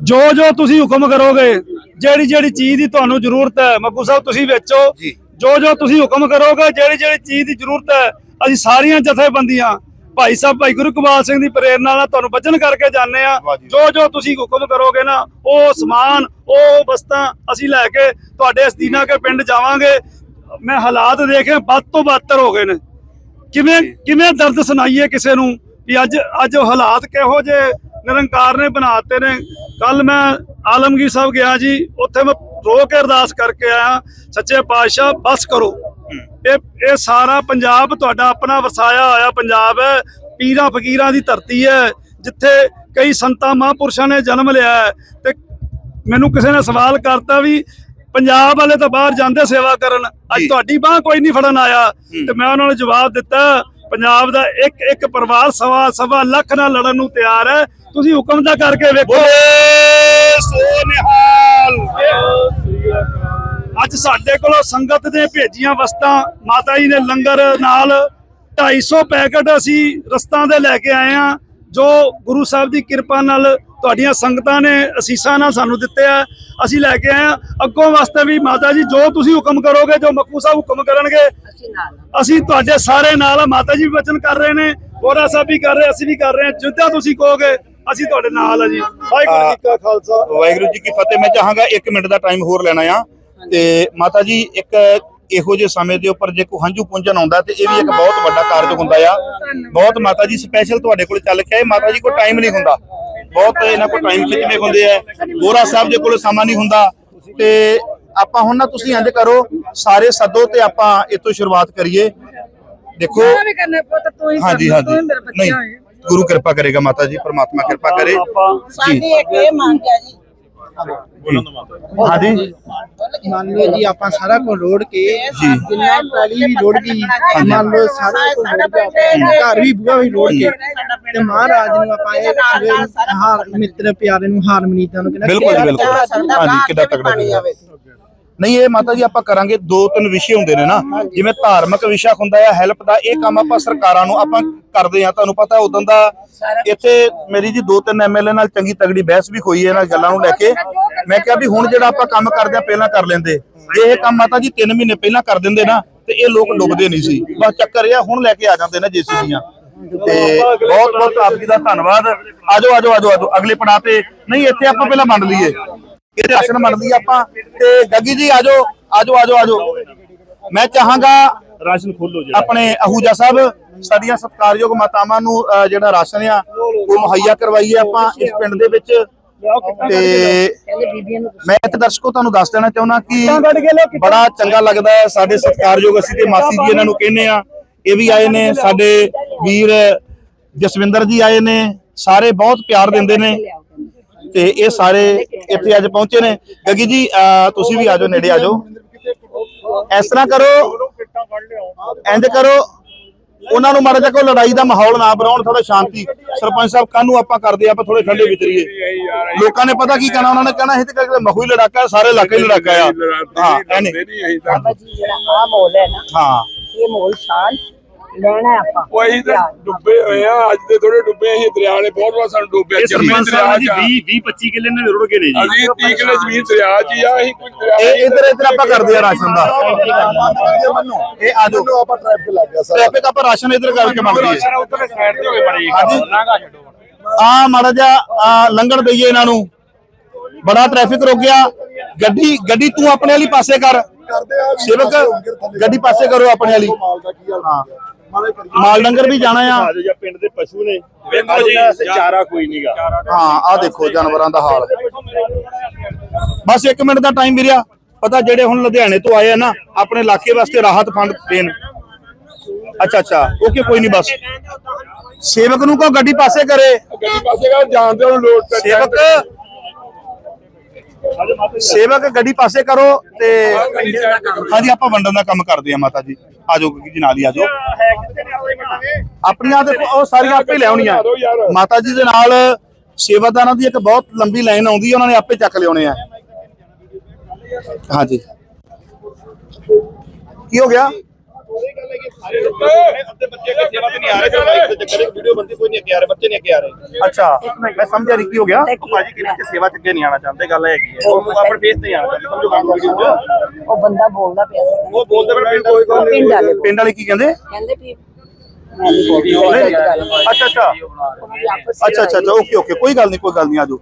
ਜੋ ਜੋ ਤੁਸੀਂ ਹੁਕਮ ਕਰੋਗੇ ਜਿਹੜੀ ਜਿਹੜੀ ਚੀਜ਼ ਦੀ ਤੁਹਾਨੂੰ ਜ਼ਰੂਰਤ ਹੈ ਮੱਖੂ ਸਾਹਿਬ ਤੁਸੀਂ ਵੇਚੋ।
ਜੀ।
ਜੋ ਤੁਸੀਂ ਹੁਕਮ ਕਰੋਗੇ ਜਿਹੜੀ ਜਿਹੜੀ ਚੀਜ਼ ਦੀ ਜ਼ਰੂਰਤ ਹੈ ਅਸੀਂ ਸਾਰੀਆਂ ਜਥੇਬੰਦੀਆਂ ਭਾਈ ਸਾਹਿਬ ਭਾਈ ਗੁਰੂ ਕਬਾਲ ਸਿੰਘ ਦੀ ਪ੍ਰੇਰਣਾ ਨਾਲ ਤੁਹਾਨੂੰ ਵਚਨ ਕਰਕੇ ਜਾਂਦੇ ਆ
ਜੀ।
ਜੋ ਤੁਸੀਂ ਹੁਕਮ ਕਰੋਗੇ ਨਾ ਉਹ ਸਮਾਨ ਉਹ ਵਸਤਾਂ ਅਸੀਂ ਲੈ ਕੇ ਤੁਹਾਡੇ ਇਸ ਦੀਨਾ ਕੇ ਪਿੰਡ ਜਾਵਾਂਗੇ। ਮੈਂ ਹਾਲਾਤ ਦੇਖੇ ਵੱਧ ਤੋਂ ਬੱਤਰ ਹੋ ਗਏ ਨੇ। ਕਿਵੇਂ ਕਿਵੇਂ ਦਰਦ ਸੁਣਾਈਏ ਕਿਸੇ ਨੂੰ ਵੀ ਅੱਜ ਅੱਜ ਹਾਲਾਤ ਕਿਹੋ ਜੇ ਨਿਰੰਕਾਰ ਨੇ ਬਣਾਤੇ ਨੇ। ਕੱਲ ਮੈਂ ਆਲਮਗੀਰ ਸਾਹਿਬ ਗਿਆ ਜੀ ਉੱਥੇ ਮੈਂ ਰੋ ਕੇ ਅਰਦਾਸ ਕਰਕੇ ਆਇਆ ਸੱਚੇ ਪਾਤਸ਼ਾਹ ਬਸ ਕਰੋ। ਇਹ ਇਹ ਸਾਰਾ ਪੰਜਾਬ ਤੁਹਾਡਾ ਆਪਣਾ ਵਸਾਇਆ ਹੋਇਆ ਪੰਜਾਬ ਹੈ। ਪੀਰਾਂ ਫਕੀਰਾਂ ਦੀ ਧਰਤੀ ਹੈ ਜਿੱਥੇ ਕਈ ਸੰਤਾਂ ਮਹਾਂਪੁਰਸ਼ਾਂ ਨੇ ਜਨਮ ਲਿਆ ਹੈ। ਤੇ ਮੈਨੂੰ ਕਿਸੇ ਨੇ ਸਵਾਲ ਕਰਤਾ ਵੀ ਪੰਜਾਬ ਵਾਲੇ ਤਾਂ ਬਾਹਰ ਜਾਂਦੇ ਸੇਵਾ ਕਰਨ। ਅੱਜ। ਤੁਹਾਡੀ ਬਾਹ ਕੋਈ ਨਹੀਂ ਫੜਨ ਆਇਆ। ਤੇ ਮੈਂ ਉਹਨਾਂ ਨੂੰ ਜਵਾਬ ਦਿੱਤਾ ਪੰਜਾਬ ਦਾ ਇੱਕ ਇੱਕ ਪਰਿਵਾਰ ਸਵਾ ਸਵਾ ਲੱਖ ਨਾਲ ਲੜਨ ਨੂੰ ਤਿਆਰ ਹੈ। ਤੁਸੀਂ ਹੁਕਮ ਦਾ ਕਰਕੇ ਵੇਖੋ।
ਸੋ ਨਿਹਾਲ।
ਅੱਜ ਸਾਡੇ ਕੋਲੋਂ ਸੰਗਤ ਨੇ ਭੇਜੀਆਂ ਵਸਤਾਂ। ਮਾਤਾ ਜੀ ਦੇ ਲੰਗਰ ਨਾਲ 250 ਪੈਕਟ ਅਸੀਂ ਰਸਤਾਂ ਦੇ ਲੈ ਕੇ ਆਏ ਆ ਜੋ ਗੁਰੂ ਸਾਹਿਬ ਦੀ ਕਿਰਪਾ ਨਾਲ ਤੁਹਾਡੀਆਂ ਸੰਗਤਾਂ ਨੇ ਅਸੀਸਾਂ ਨਾਲ ਸਾਨੂੰ ਦਿੱਤੇ ਆ। ਅਸੀਂ ਲੈ ਕੇ ਆਏ ਆ ਅੱਗੋਂ ਵਾਸਤੇ ਵੀ ਮਾਤਾ ਜੀ ਜੋ ਤੁਸੀਂ ਹੁਕਮ ਕਰੋਗੇ ਜੋ ਮੱਕੂ ਸਾਹਿਬ ਹੁਕਮ ਕਰਨਗੇ ਅਸੀਂ ਤੁਹਾਡੇ ਸਾਰੇ ਨਾਲ ਆ। ਮਾਤਾ ਜੀ ਵੀ ਵਚਨ ਕਰ ਰਹੇ ਨੇ ਗੋਰਾ ਸਾਹਿਬ ਵੀ ਕਰ ਰਹੇ ਅਸੀਂ ਵੀ ਕਰ ਰਹੇ ਹਾਂ। ਜਿੱਦਾਂ ਤੁਸੀਂ ਕਹੋਗੇ ਅਸੀਂ ਤੁਹਾਡੇ ਨਾਲ ਆ ਜੀ। ਵਾਹਿਗੁਰੂ ਜੀ ਕਾ ਖਾਲਸਾ।
ਵਾਹਿਗੁਰੂ ਜੀ ਕੀ ਫਤਿਹ। ਮੈਂ ਚਾਹਾਂਗਾ 1 ਮਿੰਟ ਦਾ ਟਾਈਮ ਹੋਰ ਲੈਣਾ ਆ। ਤੇ ਮਾਤਾ ਜੀ ਇੱਕ ਇਹੋ ਜਿਹੇ ਸਮੇਂ ਦੇ ਉੱਪਰ ਜੇ ਕੋਈ ਹੰਝੂ ਪੁੰਜਣ ਆਉਂਦਾ ਤੇ ਇਹ ਵੀ ਇੱਕ ਬਹੁਤ ਵੱਡਾ ਕਾਰਜ ਹੁੰਦਾ ਆ। ਬਹੁਤ ਮਾਤਾ ਜੀ ਸਪੈਸ਼ਲ ਤੁਹਾਡੇ ਕੋਲ ਚੱਲ ਕੇ ਆਏ। ਮਾਤਾ ਜੀ ਕੋਲ ਟਾਈਮ ਨਹੀਂ ਹੁੰਦਾ। ਬਹੁਤ ਇਹਨਾਂ ਕੋਲ ਟਾਈਮ ਖਿੱਚਵੇਂ ਹੁੰਦੇ ਆ। ਗੋਰਾ ਸਾਹਿਬ ਦੇ ਕੋਲ ਸਮਾਂ ਨਹੀਂ ਹੁੰਦਾ। ਤੇ ਆਪਾਂ ਹੁਣ ਨਾ ਤੁਸੀਂ ਇੰਜ ਕਰੋ ਸਾਰੇ ਸੱਦੋ ਤੇ ਆਪਾਂ ਇਤੋਂ ਸ਼ੁਰੂਆਤ ਕਰੀਏ। ਦੇਖੋ।
ਵੀ ਕਰਨਾ ਪੁੱਤ ਤੂੰ ਹੀ
ਹਾਂਜੀ ਹਾਂਜੀ।
ਮੇਰਾ
ਨਹੀਂ। ਗੁਰੂ ਕਿਰਪਾ ਕਰੇਗਾ ਮਾਤਾ ਜੀ ਪ੍ਰਮਾਤਮਾ ਕਿਰਪਾ ਕਰੇ।
ਸਾਡੀ ਇੱਕ ਇਹ ਮੰਗ ਹੈ ਜੀ।
ਹਾਂਜੀ।
ਮੰਨ ਲਓ ਜੀ ਆਪਾਂ ਸਾਰਾ ਕੁਝ ਲੋੜ ਕੇ ਜਿੰਨਾ ਪੈਲੀ ਵੀ ਲੋੜ ਗਈ ਮੰਨ ਲਓ ਸਾਰਾ ਘਰ ਵੀ ਬੂਹਾ ਵੀ ਲੋੜ ਕੇ ਤੇ ਮਹਾਰਾਜ ਨੂੰ ਆਪਾਂ ਇਹ ਹਾਰ ਮਿੱਤਰ ਪਿਆਰੇ ਨੂੰ ਹਾਰਮਨੀਤਾਂ ਨੂੰ ਕਹਿੰਦਾ
ਬਿਲਕੁਲ ਬਿਲਕੁਲ। ਹਾਂਜੀ, ਕਿੱਡਾ ਤਕੜਾ ਨਹੀਂ, ਇਹ ਮਾਤਾ ਜੀ, ਆਪਾਂ ਕਰਾਂਗੇ ਦੋ ਤਿੰਨ ਵਿਸ਼ੇ ਹੁੰਦੇ ਨੇ ਨਾ। ਜਿਵੇਂ ਧਾਰਮਿਕ ਵਿਸ਼ਾ ਹੁੰਦਾ ਹੈ ਹੈਲਪ ਦਾ, ਇਹ ਕੰਮ ਆਪਾਂ ਸਰਕਾਰਾਂ ਨੂੰ ਆਪਾਂ ਕਰਦੇ ਆ ਤੁਹਾਨੂੰ ਪਤਾ ਉਦੋਂ ਦਾ ਇੱਥੇ ਮੇਰੀ ਜੀ ਦੋ ਤਿੰਨ ਐਮਐਲਏ ਨਾਲ ਚੰਗੀ ਤਗੜੀ ਬਹਿਸ ਵੀ ਹੋਈ ਹੈ ਇਹਨਾਂ ਗੱਲਾਂ ਨੂੰ ਲੈ ਕੇ। ਮੈਂ ਕਿਹਾ ਵੀ ਹੁਣ ਜਿਹੜਾ ਆਪਾਂ ਕੰਮ ਕਰਦੇ ਆ ਪਹਿਲਾਂ ਕਰ ਲੈਂਦੇ। ਇਹ ਕੰਮ ਮਾਤਾ ਜੀ 3 ਮਹੀਨੇ ਪਹਿਲਾਂ ਕਰ ਦਿੰਦੇ ਨਾ, ਤੇ ਇਹ ਲੋਕ ਡੁੱਬਦੇ ਨਹੀਂ ਸੀ। ਬਸ ਚੱਕਰ ਇਹ ਹੁਣ ਲੈ ਕੇ ਆ ਜਾਂਦੇ ਨੇ ਜੇਸੀਬੀਆਂ ਤੇ ਬਹੁਤ ਬਹੁਤ ਆਪ ਜੀ ਦਾ ਧੰਨਵਾਦ। ਆਜੋ ਆਜੋ ਆਜੋ ਆਜੋ ਅਗਲੇ ਪੜਾਅ ਤੇ ਨਹੀਂ, ਇੱਥੇ ਆਪਾਂ ਪਹਿਲਾਂ ਮੰਨ ਲਈਏ। ਇਹਦੇ ਆਸਣ ਮੰਨ ਲਈਏ ਆਪਾਂ ਤੇ ਗੱਗੀ ਜੀ ਆਜੋ ਆਜੋ ਆਜੋ ਆਜੋ। ਮੈਂ ਚਾਹਾਂਗਾ
ਰਾਸ਼ਨ ਖੋਲੋ
ਆਪਣੇ ਅਹੂਜਾ ਸਾਹਿਬ ਸਾਡੀਆਂ ਸਤਿਕਾਰਯੋਗ ਮਾਤਾਵਾਂ ਨੂੰ ਜਿਹੜਾ ਰਾਸ਼ਨ ਆ ਉਹ ਮੁਹੱਈਆ ਕਰਵਾਈਏ ਆਪਾਂ ਇਸ ਪਿੰਡ ਦੇ ਵਿੱਚ। ਤੇ ਮੈਂ ਇੱਕ ਦਰਸ਼ਕੋ ਤੁਹਾਨੂੰ ਦੱਸ ਦੇਣਾ ਚਾਹੁੰਦਾ ਕਿ ਬੜਾ ਚੰਗਾ ਲੱਗਦਾ ਹੈ ਸਾਡੇ ਸਤਿਕਾਰਯੋਗ ਅਸੀਂ ਤੇ ਮਾਸੀ ਜੀ ਇਹਨਾਂ ਨੂੰ ਕਹਿੰਦੇ ਆ। ਇਹ ਵੀ ਆਏ ਨੇ ਸਾਡੇ ਵੀਰ ਜਸਵਿੰਦਰ ਜੀ ਆਏ ਨੇ ਸਾਰੇ ਬਹੁਤ ਪਿਆਰ ਦਿੰਦੇ ਨੇ। ਤੇ ਇਹ ਸਾਰੇ ਇੱਥੇ ਅੱਜ ਪਹੁੰਚੇ ਨੇ। ਗੱਗੀ ਜੀ ਤੁਸੀਂ ਵੀ ਆਜੋ ਨੇੜੇ ਆਜੋ ਇਸ ਤਰ੍ਹਾਂ ਕਰੋ ਇੰਜ ਕਰੋ ਉਹਨਾਂ ਨੂੰ ਮਾੜਾ ਜਿਹਾ ਕੋਈ ਲੜਾਈ ਦਾ ਮਾਹੌਲ ਨਾ ਬਣਾਉਣ ਥੋੜਾ ਸ਼ਾਂਤੀ। ਸਰਪੰਚ ਸਾਹਿਬ ਕਾਹਨੂੰ ਆਪਾਂ ਕਰਦੇ ਆਪਾਂ ਥੋੜੇ ਠੰਡੇ ਵਿਚਰੀਏ ਲੋਕਾਂ ਨੇ ਪਤਾ ਕੀ ਕਹਿਣਾ ਉਹਨਾਂ ਨੇ ਕਹਿਣਾ ਇਹ ਤੇ ਕਰਕੇ ਮਖੂ ਹੀ ਲੜਾਕਾ ਸਾਰੇ ਇਲਾਕੇ ਹੀ ਲੜਾਕਾ ਆ। ਹਾਂ ਐਨੇ
ਜਿਹੜਾ ਆ ਮਾਹੌਲ ਹੈ ਨਾ
ਹਾਂ।
ਇਹ ਮਾਹੌਲ ਸ਼ਾਂਤ ਲੈਣਾ ਆਪਾਂ।
ਉਹ ਅਸੀਂ ਤਾਂ ਡੁੱਬੇ ਹੋਏ ਆ ਅੱਜ ਦੇ ਥੋੜੇ ਡੁੱਬੇ ਅਸੀਂ ਦਰਿਆ ਨੇ ਬਹੁਤ ਵਾਰ ਸਾਨੂੰ ਡੁੱਬਿਆ
ਇਹ
ਜ਼ਮੀਨ
ਸਰਪੰਚ
ਦਰਿਆ
ਸਾਹਿਬ ਜੀ
ਚ ਆ।
20 20 25 ਕਿੱਲੇ ਨੇ ਰੁੜ ਗਏ ਨੇ ਜੀ।
ਅਸੀਂ 30 ਕਿਲੇ ਜ਼ਮੀਨ ਦਰਿਆ ਚ ਹੀ ਆ ਅਸੀਂ ਕੋਈ ਦਰਿਆ
ਇਹ ਇਧਰ ਇਧਰ ਆਪਾਂ ਕਰਦੇ ਆ ਰਾਸ਼ਨ ਦਾ।
ਮੈਨੂੰ।
ਇਹ ਆ ਜਾਓ।
ਮੈਨੂੰ ਆਪਾਂ ਟ੍ਰੈਫਿਕ ਲੱਗ ਗਿਆ ਸਰ।
ਟ੍ਰੈਫਿਕ ਆਪਾਂ ਰਾਸ਼ਨ ਇਧਰ ਕਰਕੇ ਮੰਗਦੇ ਆ
ਉੱਧਰ ਸਾਈਡ ਤੇ ਹੋਏ ਬੜੀ
ਹਾਂਜੀ। ਆ ਮਾੜਾ ਜਿਹਾ ਆਹ ਲੰਘਣ ਦਈਏ ਇਹਨਾਂ ਨੂੰ। ਬੜਾ ਟ੍ਰੈਫਿਕ ਰੁਕ ਗਿਆ। ਗੱਡੀ ਗੱਡੀ ਤੂੰ ਆਪਣੇ ਵਾਲੀ ਪਾਸੇ ਕਰ।
ਕਰਦੇ ਆ
ਸੇਵਕ ਗੱਡੀ ਪਾਸੇ ਕਰੋ ਆਪਣੇ ਵਾਲੀ। ਹਾਂ।
ਮਾਲੇ
ਡੰਗਰ ਵੀ ਜਾਣਾ ਆ।
ਜਾਂ ਪਿੰਡ ਦੇ ਪਸ਼ੂ ਨੇ।
ਵੇਖੋ ਜੀ
ਚਾਰਾ ਕੋਈ ਨਹੀਂਗਾ
ਹਾਂ ਆ ਦੇਖੋ ਜਾਨਵਰਾਂ ਦਾ ਹਾਲ। ਬਸ 1 ਮਿੰਟ ਦਾ ਟਾਈਮ ਮਿਲਿਆ ਪਤਾ ਜਿਹੜੇ ਹੁਣ ਲੁਧਿਆਣੇ ਤੋਂ ਆਏ ਆ ਨਾ ਆਪਣੇ ਇਲਾਕੇ ਵਾਸਤੇ ਰਾਹਤ ਫੰਡ ਦੇਣ। ਅੱਛਾ ਅੱਛਾ ਓਕੇ ਕੋਈ ਨਹੀਂ ਬਸ। ਸੇਵਕ ਨੂੰ ਕਹੋ ਗੱਡੀ ਪਾਸੇ ਕਰੇ।
ਗੱਡੀ ਪਾਸੇ ਕਰ ਜਾਣਦੇ ਉਹਨੂੰ ਲੋਡ ਤੇ
ਸੇਵਕ ਸੇਵਕ ਗੱਡੀ ਪਾਸੇ ਕਰੋ ਤੇ ਹਾਂਜੀ ਆਪਾਂ ਵੰਡਣ ਦਾ ਕੰਮ ਕਰਦੇ ਆ ਮਾਤਾ ਜੀ। ਆਜੋ ਜੀ ਨਾਲ ਹੀ ਆਜੋ ਆਪਣੀਆਂ ਦੇਖੋ ਉਹ ਸਾਰੀਆਂ ਆਪੇ ਲਿਆਉਣੀਆਂ। ਮਾਤਾ ਜੀ ਦੇ ਨਾਲ ਸੇਵਾਦਾਰਾਂ ਦੀ ਇੱਕ ਬਹੁਤ ਲੰਬੀ ਲਾਈਨ ਆਉਂਦੀ ਹੈ ਉਹਨਾਂ ਨੇ ਆਪੇ ਚੱਕ ਲਿਆਉਣੇ ਆ। ਹਾਂਜੀ। ਕੀ ਹੋ ਗਿਆ?
ਅੱਧੇ ਬੱਚੇ ਸੇਵਾ ਤੇ ਨਹੀਂ ਆ ਰਹੇ ਬਾਈਕ ਤੇ ਚੱਕਰ ਵੀਡੀਓ ਬੰਦੀ ਕੋਈ ਨਹੀਂ ਅੱਗੇ ਆ ਰਹੇ ਬੱਚੇ ਨਹੀਂ ਅੱਗੇ ਆ ਰਹੇ।
ਅੱਛਾ ਮੈਂ ਸਮਝਿਆ ਨਹੀਂ ਕੀ ਹੋ ਗਿਆ।
ਭਾਜੀ ਕਿਹਨੇ ਕਿ ਸੇਵਾ ਚ ਅੱਗੇ ਨਹੀਂ ਆਣਾ ਚਾਹੁੰਦੇ ਗੱਲ ਹੈਗੀ ਹੈ। ਉਹ ਆਪਣੇ ਫੇਸ ਤੇ ਆਣਾ ਸਮਝੋ ਕੰਮ ਵੀਡੀਓ
ਉਹ ਬੰਦਾ ਬੋਲਦਾ ਪਿਆ ਸੀ।
ਉਹ ਬੋਲਦੇ ਪਰ ਪਿੰਡ ਕੋਈ ਗੱਲ
ਪਿੰਡ ਵਾਲੇ।
ਪਿੰਡ ਵਾਲੇ ਕੀ ਕਹਿੰਦੇ?
ਕਹਿੰਦੇ ਵੀ
ਅੱਛਾ ਅੱਛਾ। ਅੱਛਾ ਅੱਛਾ ਓਕੇ ਓਕੇ ਕੋਈ ਗੱਲ ਨਹੀਂ ਕੋਈ ਗੱਲ ਨਹੀਂ ਆਜੋ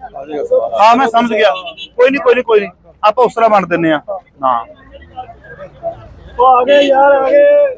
ਹਾਂ ਮੈਂ ਸਮਝ ਗਿਆ। ਕੋਈ ਨਹੀਂ ਕੋਈ ਨਹੀਂ ਕੋਈ ਨਹੀਂ। ਆਪਾਂ ਉਸ ਤਰ੍ਹਾਂ ਬਣ ਦਿੰਨੇ ਆ ਹਾਂ।
ਉਹ ਆ ਗਏ ਯਾਰ ਆ ਗਏ।